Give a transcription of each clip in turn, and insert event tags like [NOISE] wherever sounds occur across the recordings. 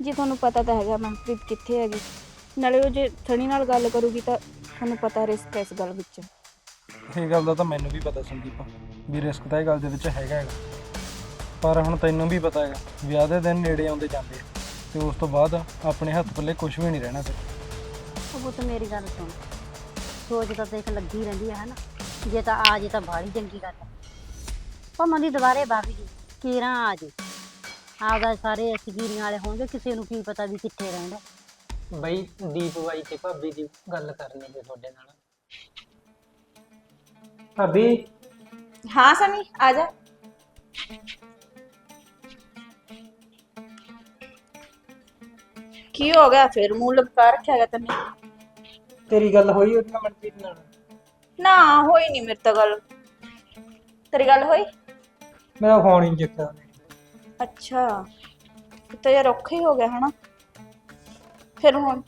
ਜੀ ਤੁਹਾਨੂੰ ਪਤਾ ਤਾਂ ਹੈਗਾ ਮਨਪ੍ਰੀਤ ਕਿੱਥੇ ਹੈਗੀ। ਨਾਲੇ ਉਹ ਜੇ ਸਣੀ ਨਾਲ ਗੱਲ ਕਰੂਗੀ ਤਾਂ ਤੁਹਾਨੂੰ ਪਤਾ ਰਿਸਕ ਹੈ ਇਸ ਗੱਲ ਵਿੱਚ। ਇਹ ਗੱਲ ਦਾ ਤਾਂ ਮੈਨੂੰ ਵੀ ਪਤਾ ਸੰਦੀਪ ਵੀ ਰਿਸਕ ਤਾਂ ਇਹ ਗੱਲ ਦੇ ਵਿੱਚ ਹੈਗਾ ਹੈਗਾ। ਪਰ ਹੁਣ ਤੈਨੂੰ ਵੀ ਪਤਾ ਹੈਗਾ ਵਿਆਹ ਦੇ ਦਿਨ ਨੇੜੇ ਆਉਂਦੇ ਜਾਂਦੇ ਆ ਤੇ ਉਸ ਤੋਂ ਬਾਅਦ ਆਪਣੇ ਹੱਥ ਪੱਲੇ ਕੁਝ ਵੀ ਨਹੀਂ ਰਹਿਣਾ ਫਿਰ। ਉਹ ਤਾਂ ਮੇਰੀ ਗੱਲ ਸੁਣ। ਸੋਚ ਤਾਂ ਦੇਖ ਲੱਗੀ ਰਹਿੰਦੀ ਹੈ ਹਨਾ? ਜੇ ਤਾਂ ਆ ਜੇ ਤਾਂ ਬਾਹਲੀ ਚੰਗੀ ਗੱਲ ਹੈ ਭਾਵੇਂ ਦੀ ਦੁਬਾਰੇ ਬਾਬੀ ਜੀ ਕੀਰਾਂ ਆ ਜੇ। ਆਪਦਾ ਸਾਰੇ ਸਕੀਰੀਆਂ ਵਾਲੇ ਹੋਣਗੇ ਕਿਸੇ ਨੂੰ ਕੀ ਪਤਾ ਵੀ ਕਿੱਥੇ ਰਹਿੰਦਾ। ਬਈ ਦੀਪ ਬਾਈ ਤੇ ਭਾਬੀ ਦੀ ਗੱਲ ਕਰਨੀ ਸੀ ਤੁਹਾਡੇ ਨਾਲ। ਭਾਬੀ? ਹਾਂ ਸਣੀ ਆ ਜਾ। ਕੀ ਹੋ ਗਿਆ? ਫਿਰ ਮੂੰਹ ਲਪਕਾ ਰੱਖਿਆ ਗਿਆ ਤੈਨੂੰ? ਤੇਰੀ ਗੱਲ ਹੋਈ ਉਹਦੇ ਨਾਲ ਮਨਪ੍ਰੀਤ ਨਾਲ? ਨਾ ਹੋਈ ਨਹੀਂ ਮੇਰੇ ਤਾਂ ਗੱਲ। ਤੇਰੀ ਗੱਲ ਹੋਈ? ਮੇਰਾ ਫੋਨ ਹੀ ਨੀ ਚੱਕਿਆ। ਉਹਨੇ ਅੱਛਾ ਤਾਂ ਯਾਰ ਔਖਾ ਹੀ ਹੋ ਗਿਆ ਹਨਾ। ਫਿਰ ਹੁਣ?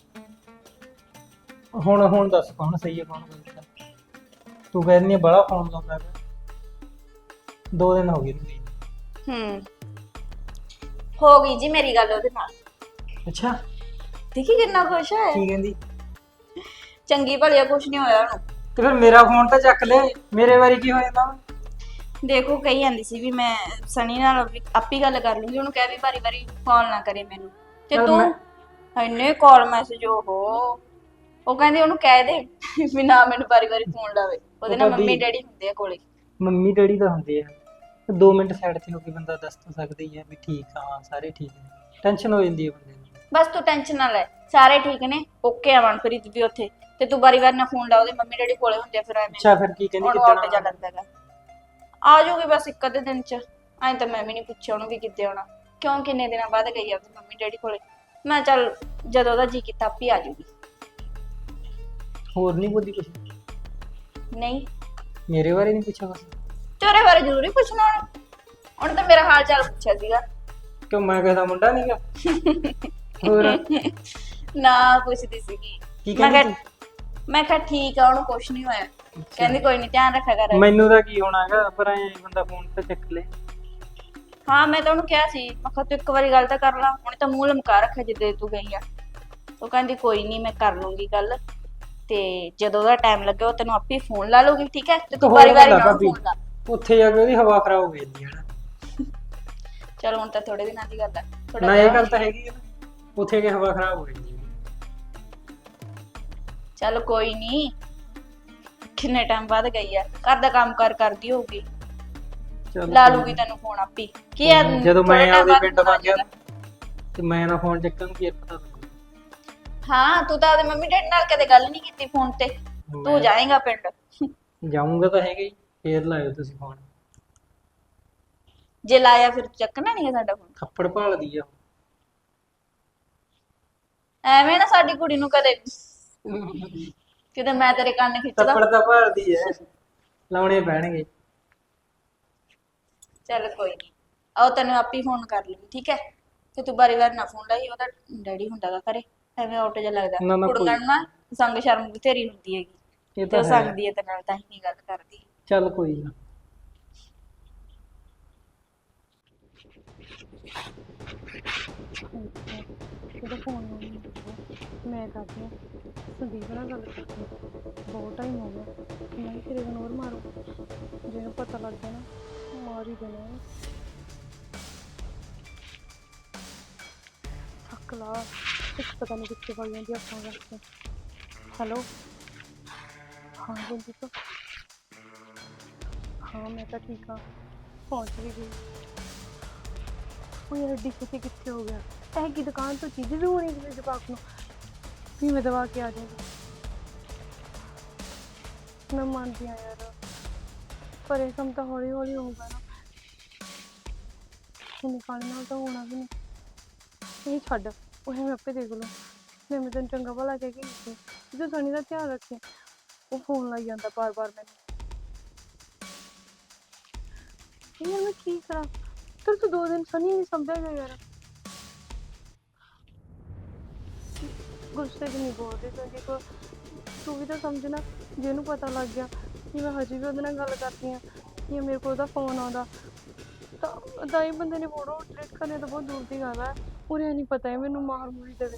ਹੁਣ ਹੁਣ ਦੱਸ ਕੌਣ ਸਹੀ ਹੈ ਕੌਣ ਗਲਤ ਹੈ। ਤੂੰ ਕਹਿੰਦੀ ਹੈ ਬੜਾ ਫੋਨ ਲਾਉਂਦਾ ਹੈ। ਦੋ ਦਿਨ ਹੋ ਗਏ। ਹੂੰ। ਹੋ ਗਈ ਜੀ ਮੇਰੀ ਗੱਲ ਉਹਦੇ ਨਾਲ। ਅੱਛਾ। ਦੇਖੀ ਕਿੰਨਾ ਖੁਸ਼ ਹੈ ਕੀ ਕਹਿੰਦੀ? ਚੰਗੀ ਭਲੀ ਆ ਕੁਛ ਨਹੀਂ ਹੋਇਆ ਉਹਨੂੰ। ਤੇ ਫਿਰ ਮੇਰਾ ਫੋਨ ਤਾਂ ਚੱਕ ਲੈ। ਮੇਰੇ ਵਾਰੀ ਕੀ ਹੋ ਜਾਂਦਾ ਦੇਖੋ ਕਹੀ ਜਾਂਦੀ ਸੀ ਵੀ ਮੈਂ ਸਣੀ ਨਾਲ ਵੀ ਆਪੀ ਗੱਲ ਕਰ ਲੂੰਗੀ। ਉਹਨੂੰ ਕਹਿ ਵੀ ਵਾਰੀ ਵਾਰੀ ਕਾਲ ਨਾ ਕਰੇ ਮੈਨੂੰ। ਤੇ ਤੂੰ ਇੰਨੇ ਕਾਲ ਮੈਸੇਜ ਓਹੋ। ਉਹ ਕਹਿੰਦੀ ਉਹਨੂੰ ਕਹਿ ਦੇ ਵੀ ਨਾ ਮੈਨੂੰ ਵਾਰੀ ਵਾਰੀ ਫੋਨ ਲਾਵੇ। ਉਹਦੇ ਨਾਲ ਭਾਬੀ- ਮੰਮੀ ਡੈਡੀ ਹੁੰਦੇ ਆ ਕੋਲੇ। ਮੰਮੀ ਡੈਡੀ ਤਾਂ ਹੁੰਦੇ ਆ। ਤੇ ਦੋ ਮਿੰਟ ਸਾਈਡ ਤੇ ਹੋ ਕੇ ਬੰਦਾ ਦੱਸ ਤਾਂ ਸਕਦਾ ਹੀ ਹੈ ਵੀ ਠੀਕ ਆ ਹਾਂ ਸਾਰੇ ਠੀਕ ਨੇ। ਟੈਨਸ਼ਨ ਹੋ ਜਾਂਦੀ ਹੈ ਬੰਦੇ ਨੂੰ ਬਸ ਤੂੰ ਟੈਨਸ਼ਨ ਨਾ ਲੈ। ਸਾਰੇ ਠੀਕ ਨੇ ਓਕੇ ਆ ਮਨਪ੍ਰੀਤ ਵੀ ਉੱਥੇ। ਤੇ ਤੂੰ ਵਾਰੀ ਵਾਰੀ ਨਾ ਫੋਨ ਲਾ ਉਹਦੇ ਮੰਮੀ ਡੈਡੀ ਕੋਲੇ ਹੁੰਦੇ ਆ ਫਿਰ ਐਵੇਂ ਅੱਛਾ ਫਿਰ ਕੀ ਕਹਿੰਦੀ ਉਹਨੂੰ ਕਿੱਦਣ ਆਟੋ ਜਾ ਆਉਣਾ? ਆ ਜਾਊਗੀ ਬਸ ਇੱਕ ਅੱਧੇ ਦਿਨ ਚ। ਐਂ ਤਾਂ ਮੈਂ ਵੀ ਨਹੀਂ ਪੁੱਛਿਆ ਉਹਨੂੰ ਵੀ ਕਿੱਦੇ ਆਉਣਾ। ਕਿਉਂ ਕਿੰਨੇ ਦਿਨਾਂ ਬਾਅਦ ਗਈ ਆ ਉਹਦੀ ਮੰਮੀ ਡੈਡੀ ਕੋਲੇ? ਮੈਂ ਚੱਲ ਜਦੋਂ ਉਹਦਾ ਜੀ ਕੀਤਾ ਆਪੀ ਆ ਜਾਊਗੀ ਹੋਰ ਨਹੀਂ ਬੋਲੀ ਕੁਛ? ਨਹੀਂ। ਮੇਰੇ ਬਾਰੇ ਨਹੀਂ ਪੁੱਛਿਆ ਬਸ ਤੇਰੇ ਬਾਰੇ ਜ਼ਰੂਰੀ ਪੁੱਛਣਾ ਉਹਨੇ। ਉਹਨੇ ਤਾਂ ਮੇਰਾ ਹਾਲ ਚਾਲ ਪੁੱਛਿਆ ਸੀਗਾ। ਕਿਉਂ ਮੈਂ ਕਹਿੰਦਾ ਮੁੰਡਾ ਨਹੀਂਗਾ ਹੋਰ? ਨਾ ਪੁੱਛਦੀ ਸੀਗੀ। ਕੀ ਮੈਂ ਕਹਿੰਦੀ ਕਿਹਾ ਮੈਂ ਕਿਹਾ ਠੀਕ ਆ ਉਹਨੂੰ ਕੁਛ ਨਹੀਂ ਹੋਇਆ। ਕਹਿੰਦੀ ਕੋਈ ਨਹੀਂ ਧਿਆਨ ਰੱਖਿਆ ਕਰ। ਮੈਨੂੰ ਤਾਂ ਕੀ ਹੋਣਾਗਾ ਪਰ ਐ ਬੰਦਾ ਫੋਨ ਤੇ ਚੱਕ ਲੈ। ਹਾਂ ਮੈਂ ਤਾਂ ਉਹਨੂੰ ਕਿਹਾ ਸੀ ਮੈਂ ਕਿਹਾ ਤੂੰ ਇੱਕ ਵਾਰੀ ਗੱਲ ਤਾਂ ਕਰ ਲਾ ਉਹਨੇ ਤਾਂ ਮੂੰਹ ਲਮਕਾ ਰੱਖਿਆ ਜਿੱਦੇ ਤੂੰ ਗਈ ਆ। ਉਹ ਕਹਿੰਦੀ ਕੋਈ ਨਹੀਂ ਮੈਂ ਕਰ ਲੂੰਗੀ ਗੱਲ। ਤੇ ਜਦੋਂ ਉਹਦਾ ਟਾਈਮ ਲੱਗਿਆ ਉਹ ਤੈਨੂੰ ਆਪੇ ਫੋਨ ਲਾ ਲੂਗੀ ਠੀਕ ਹੈ? ਤੇ ਤੂੰ ਵਾਰੀ ਵਾਰੀ ਨਾ। ਫੋਨ ਲਾ। ਉੱਥੇ ਜਾ ਕੇ ਉਹਦੀ ਹਵਾ ਖਰਾਬ ਹੋ ਜਾਂਦੀ ਹੈ ਨਾ। ਚਲੋ ਹੁਣ ਤਾਂ ਥੋੜੇ ਦਿਨਾਂ ਦੀ ਗੱਲ ਹੈ ਥੋੜਾ ਨਾ ਇਹ ਗੱਲ ਤਾਂ ਹੈਗੀ ਉੱਥੇ ਕੇ ਹਵਾ ਖਰਾਬ ਹੋ ਹੈ। ਚਲ ਕੋਈ ਨਹੀਂ ਕਿੰਨੇ ਟਾਈਮ ਬਾਅਦ ਗਈ ਆ? ਘਰ ਦਾ ਕੰਮ ਕਰ ਕਰਦੀ ਹੋਊਗੀ। ਚੱਲ ਲਾ ਲੂਗੀ ਤੈਨੂੰ ਫੋਨ ਆਪੀ। ਕੀ ਆ ਜਦੋਂ ਮੈਂ time ਆਪਦੇ ਬਾਅਦ ਪਿੰਡ ਆ ਜਾਊਗਾ। ਤੇ ਮੈਂ ਨਾ ਫੋਨ ਚੱਕਾਂ ਕੀ ਪਤਾ ਹਾਂ ਤੂੰ ਤਾਂ ਆਪਦੇ ਮੰਮੀ ਡੈਡੀ ਨਾਲ ਕਦੇ ਗੱਲ ਨਹੀਂ ਕੀਤੀ ਫੋਨ ਤੇ। ਤੂੰ ਜਾਏਗਾ ਪਿੰਡ। ਜਾਊਂਗਾ ਤਾਂ ਹੈਗਾ ਹੀ ਫੇਰ ਲਾਇਓ ਤੁਸੀਂ ਫੋਨ ਜੇ ਲਾਇਆ ਫਿਰ ਚੱਕਣਾ ਨਹੀਂ ਸਾਡਾ ਫੋਨ ਥੱਪੜ ਭਾਲਦੀ ਆ। ਐਵੇਂ ਨਾ ਸਾਡੀ ਕੁੜੀ ਨੂੰ ਕਦੇ ਕਿਤੇ ਮੈਂ ਤੇਰੇ ਕੰਨ ਖਿੱਚਦਾ। ਥੱਪੜ ਤਾਂ ਭਾਲਦੀ ਐ। ਲਾਉਣੇ ਪੈਣਗੇ। ਚੱਲ ਕੋਈ ਨਹੀਂ ਆਓ ਤੈਨੂੰ ਆਪੀ ਫੋਨ ਕਰ ਲੂੰਗੀ ਠੀਕ ਹੈ ਤੇ ਤੂੰ ਬਾਰੀ ਵਾਰ ਨਾ ਫੋਨ ਲਾਈ ਉਹਦਾ ਡੈਡੀ ਹੁੰਦਾਗਾ ਘਰੇ। ਐਵੇਂ ਆਟੋ ਜਿਹਾ ਲੱਗਦਾ। ਨਾ, ਨਾ, ਸੰਗ ਸ਼ਰਮ ਬਥੇਰੀ ਹੁੰਦੀ ਹੈਗੀ। ਇਹ ਤੇ ਤਾਂ ਉਹ ਹੈ। ਸੰਗਦੀ ਹੈ ਤੇ ਨਾਲ ਤਾਂ ਹੀ ਨਹੀਂ ਗੱਲ ਕਰਦੀ। ਚੱਲ ਕੋਈ ਨਾ। ਉਹਦਾ ਫੋਨ ਨਹੀਂ ਮੈਂ ਕਰਦੀ ਹਾਂ। ਸੰਦੀਪ ਨਾਲ ਗੱਲ ਕਰਦੀ ਹਾਂ। ਬਹੁਤ ਟਾਈਮ ਹੋ ਗਿਆ। ਮੈਂ ਹੀ ਫਿਰ ਇਗਨੋਰ ਮਾਰੂ। ਜਿਹਨੂੰ ਪਤਾ ਲੱਗ ਗਿਆ ਨਾ, ਮਾਰ ਹੀ ਦੇਣਾ। ਹੈ। ਥੱਕ ਲਾ। ਕੁਛ ਪਤਾ ਨਹੀਂ ਕਿੱਥੇ ਵਗ ਜਾਂਦੀ ਆ ਫੋਨ ਰੱਖ ਕੇ। ਹੈਲੋ ਹਾਂ ਗੁੰਦੀਪ ਹਾਂ, ਮੈਂ ਤਾਂ ਠੀਕ ਹਾਂ। ਪਹੁੰਚ ਵੀ ਗਈ। ਉਹ ਯਾਰ ਡਿੱਕ ਕਿੱਥੇ ਹੋ ਗਿਆ? ਇਹ ਕੀ ਦੁਕਾਨ ਤੋਂ ਚੀਜ਼ ਵੀ ਹੋਣੀ ਕਿਸੇ ਜਵਾਕ ਨੂੰ? ਵੀ ਮੈਂ ਦਵਾ ਕੇ ਆ ਜਾਵਾਂਗੀ ਮੈਂ ਮੰਨਦੀ ਹਾਂ ਯਾਰ। ਪਰ ਇਹ ਕੰਮ ਤਾਂ ਹੌਲੀ ਹੌਲੀ ਹੋਊਗਾ ਨਾ। ਇਹ ਨਿਕਾਲਣ ਨਾਲ ਤਾਂ ਹੋਣਾ ਵੀ ਨਹੀਂ। ਇਹ ਛੱਡ, ਉਹ ਮੈਂ ਆਪੇ ਦੇਖ ਲਵਾਂ ਮੈਂ ਮੈਂ ਤੈਨੂੰ ਚੰਗਾ ਭਲਾ ਕਹਿ ਕੇ ਗਈ ਸੀ। ਤੂੰ ਸਣੀ ਦਾ ਧਿਆਨ ਰੱਖੇ। ਉਹ ਫੋਨ ਲਾਈ ਜਾਂਦਾ ਬਾਰ-ਬਾਰ ਮੈਨੂੰ। ਯਾਰ ਮੈਂ ਕੀ ਕਰਾਂ? ਤੇਰੇ ਤੋਂ ਦੋ ਦਿਨ ਸਨੀ ਨਹੀਂ ਸੰਭਿਆ ਗਿਆ ਯਾਰ। ਗੁੱਸੇ 'ਚ ਨਹੀਂ ਬੋਲਦੇ ਕਿਉਂਕਿ ਕੋ ਤੂੰ ਵੀ ਤਾਂ ਸਮਝਣਾ ਜੇ ਉਹਨੂੰ ਪਤਾ ਲੱਗ ਗਿਆ ਕਿ ਮੈਂ ਹਜੇ ਵੀ ਉਹਦੇ ਨਾਲ ਗੱਲ ਕਰਦੀ ਆ ਕਿ ਮੇਰੇ ਕੋਲ ਉਹਦਾ ਫੋਨ ਆਉਂਦਾ, ਤਾਂ ਤਾਂ ਹੀ ਬੰਦੇ ਨੇ ਫੋਟੋ ਡਿਲੀਟ ਕਰਨੇ ਤਾਂ ਬਹੁਤ ਦੂਰ ਦੀ ਗੱਲ ਹੈ ਉਰੇ ਨਹੀਂ ਪਤਾ ਹੈ ਮੈਨੂੰ ਮਾਰ ਮੂਰੀ ਦੇਵੇ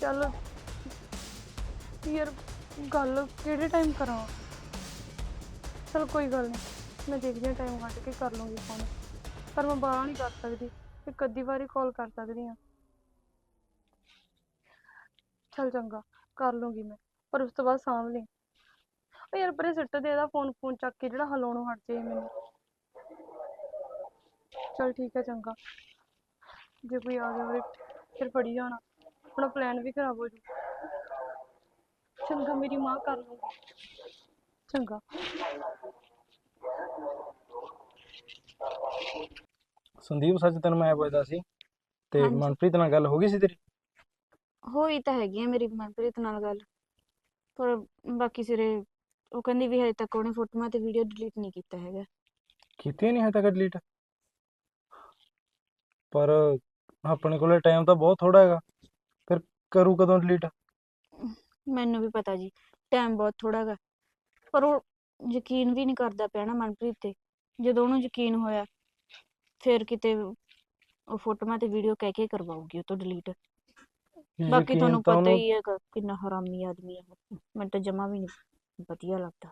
ਚੱਲ, ਯਾਰ ਗੱਲ ਕਿਹੜੇ ਟਾਈਮ ਕਰਾਂ? ਚਲ ਕੋਈ ਗੱਲ ਨਹੀਂ ਮੈਂ ਦੇਖਦੀ ਹਾਂ ਟਾਈਮ ਕੱਢ ਕੇ ਕਰ ਲੂੰਗੀ ਫੋਨ ਪਰ ਮੈਂ ਬਾਹਰ ਨਹੀਂ ਕਰ ਸਕਦੀ, ਇੱਕ ਅੱਧੀ ਵਾਰੀ ਕਾਲ ਕਰ ਸਕਦੀ ਹਾਂ। ਚਲ ਚੰਗਾ ਕਰ ਲੂੰਗੀ ਮੈਂ ਪਰ ਉਸ ਤੋਂ ਬਾਅਦ ਸਾਂਭ ਲਈ। ਉਹ ਯਾਰ ਪਰੇ ਸਿੱਟ ਦੇ ਇਹਦਾ ਫੋਨ ਫੋਨ ਚੱਕ ਕੇ ਜਿਹੜਾ ਹਲਾਉਣੋਂ ਹਟ ਜਾਏ ਮੈਨੂੰ। ਚਲ ਠੀਕ ਹੈ ਚੰਗਾ। ਜੇ ਕੋਈ ਆ ਜਾਵੇ ਫਿਰ ਫੜੀ ਜਾਣਾ। ਆਪਣਾ ਪਲਾਨ ਵੀ ਖਰਾਬ ਹੋ ਜੂ ਚੰਗਾ ਮੇਰੀ ਮਾਂ ਕਰ ਲੂੰਗੀ। ਚੰਗਾ। ਸੰਦੀਪ ਸੱਚ ਤੈਨੂੰ ਮੈਂ ਪੁੱਛਦਾ ਸੀ ਤੇ ਹਾਂਜੀ। ਮਨਪ੍ਰੀਤ ਨਾਲ ਗੱਲ ਹੋ ਗਈ ਸੀ ਤੇਰੀ? ਹੋਈ ਤਾਂ ਹੈਗੀ ਆ ਮੇਰੀ ਮਨਪ੍ਰੀਤ ਨਾਲ ਗੱਲ। ਪਰ ਬਾਕੀ ਸਿਰੇ ਉਹ ਕਹਿੰਦੀ ਵੀ ਹਜੇ ਤੱਕ ਉਹਨੇ ਫੋਟੋਆਂ ਤੇ ਵੀਡੀਓ ਡਿਲੀਟ ਨਹੀਂ ਕੀਤਾ ਹੈਗਾ। ਕੀਤੀ ਨਹੀਂ ਹੈ ਤੱਕ ਡਿਲੀਟ ਪਰ ਆਪਣੇ ਕੋਲੇ ਟਾਈਮ ਤਾਂ ਬਹੁਤ ਥੋੜਾ ਹੈਗਾ। ਫਿਰ ਕਰੂ ਕਦੋਂ ਡਿਲੀਟ ਮੈਨੂੰ ਵੀ ਪਤਾ ਜੀ ਟਾਈਮ ਬਹੁਤ ਥੋੜਾ ਗਾ ਪਰ ਉਹ ਯਕੀਨ ਵੀ ਨਹੀਂ ਕਰਦਾ ਪਿਆ ਨਾ ਮਨਪ੍ਰੀਤ ਤੇ। ਜਦੋਂ ਉਹਨੂੰ ਯਕੀਨ ਹੋਇਆ ਫਿਰ ਕਿਤੇ ਉਹ ਫੋਟੋਆਂ ਤੇ ਵੀਡੀਓ ਕਹਿ ਕੇ ਕਰਵਾਉਗੀ ਉਹ ਤੋਂ ਡਿਲੀਟ ਬਾਕੀ ਯਕੀਨ ਤੁਹਾਨੂੰ ਤਾਂ ਪਤਾ ਉਹਨੂੰ- ਹੀ ਹੈਗਾ ਕਿੰਨਾ ਹਰਾਮੀ ਆਦਮੀ ਹੈ ਉਹ ਮੈਨੂੰ ਤਾਂ ਜਮਾ ਵੀ ਨਹੀਂ ਵਧੀਆ ਲੱਗਦਾ।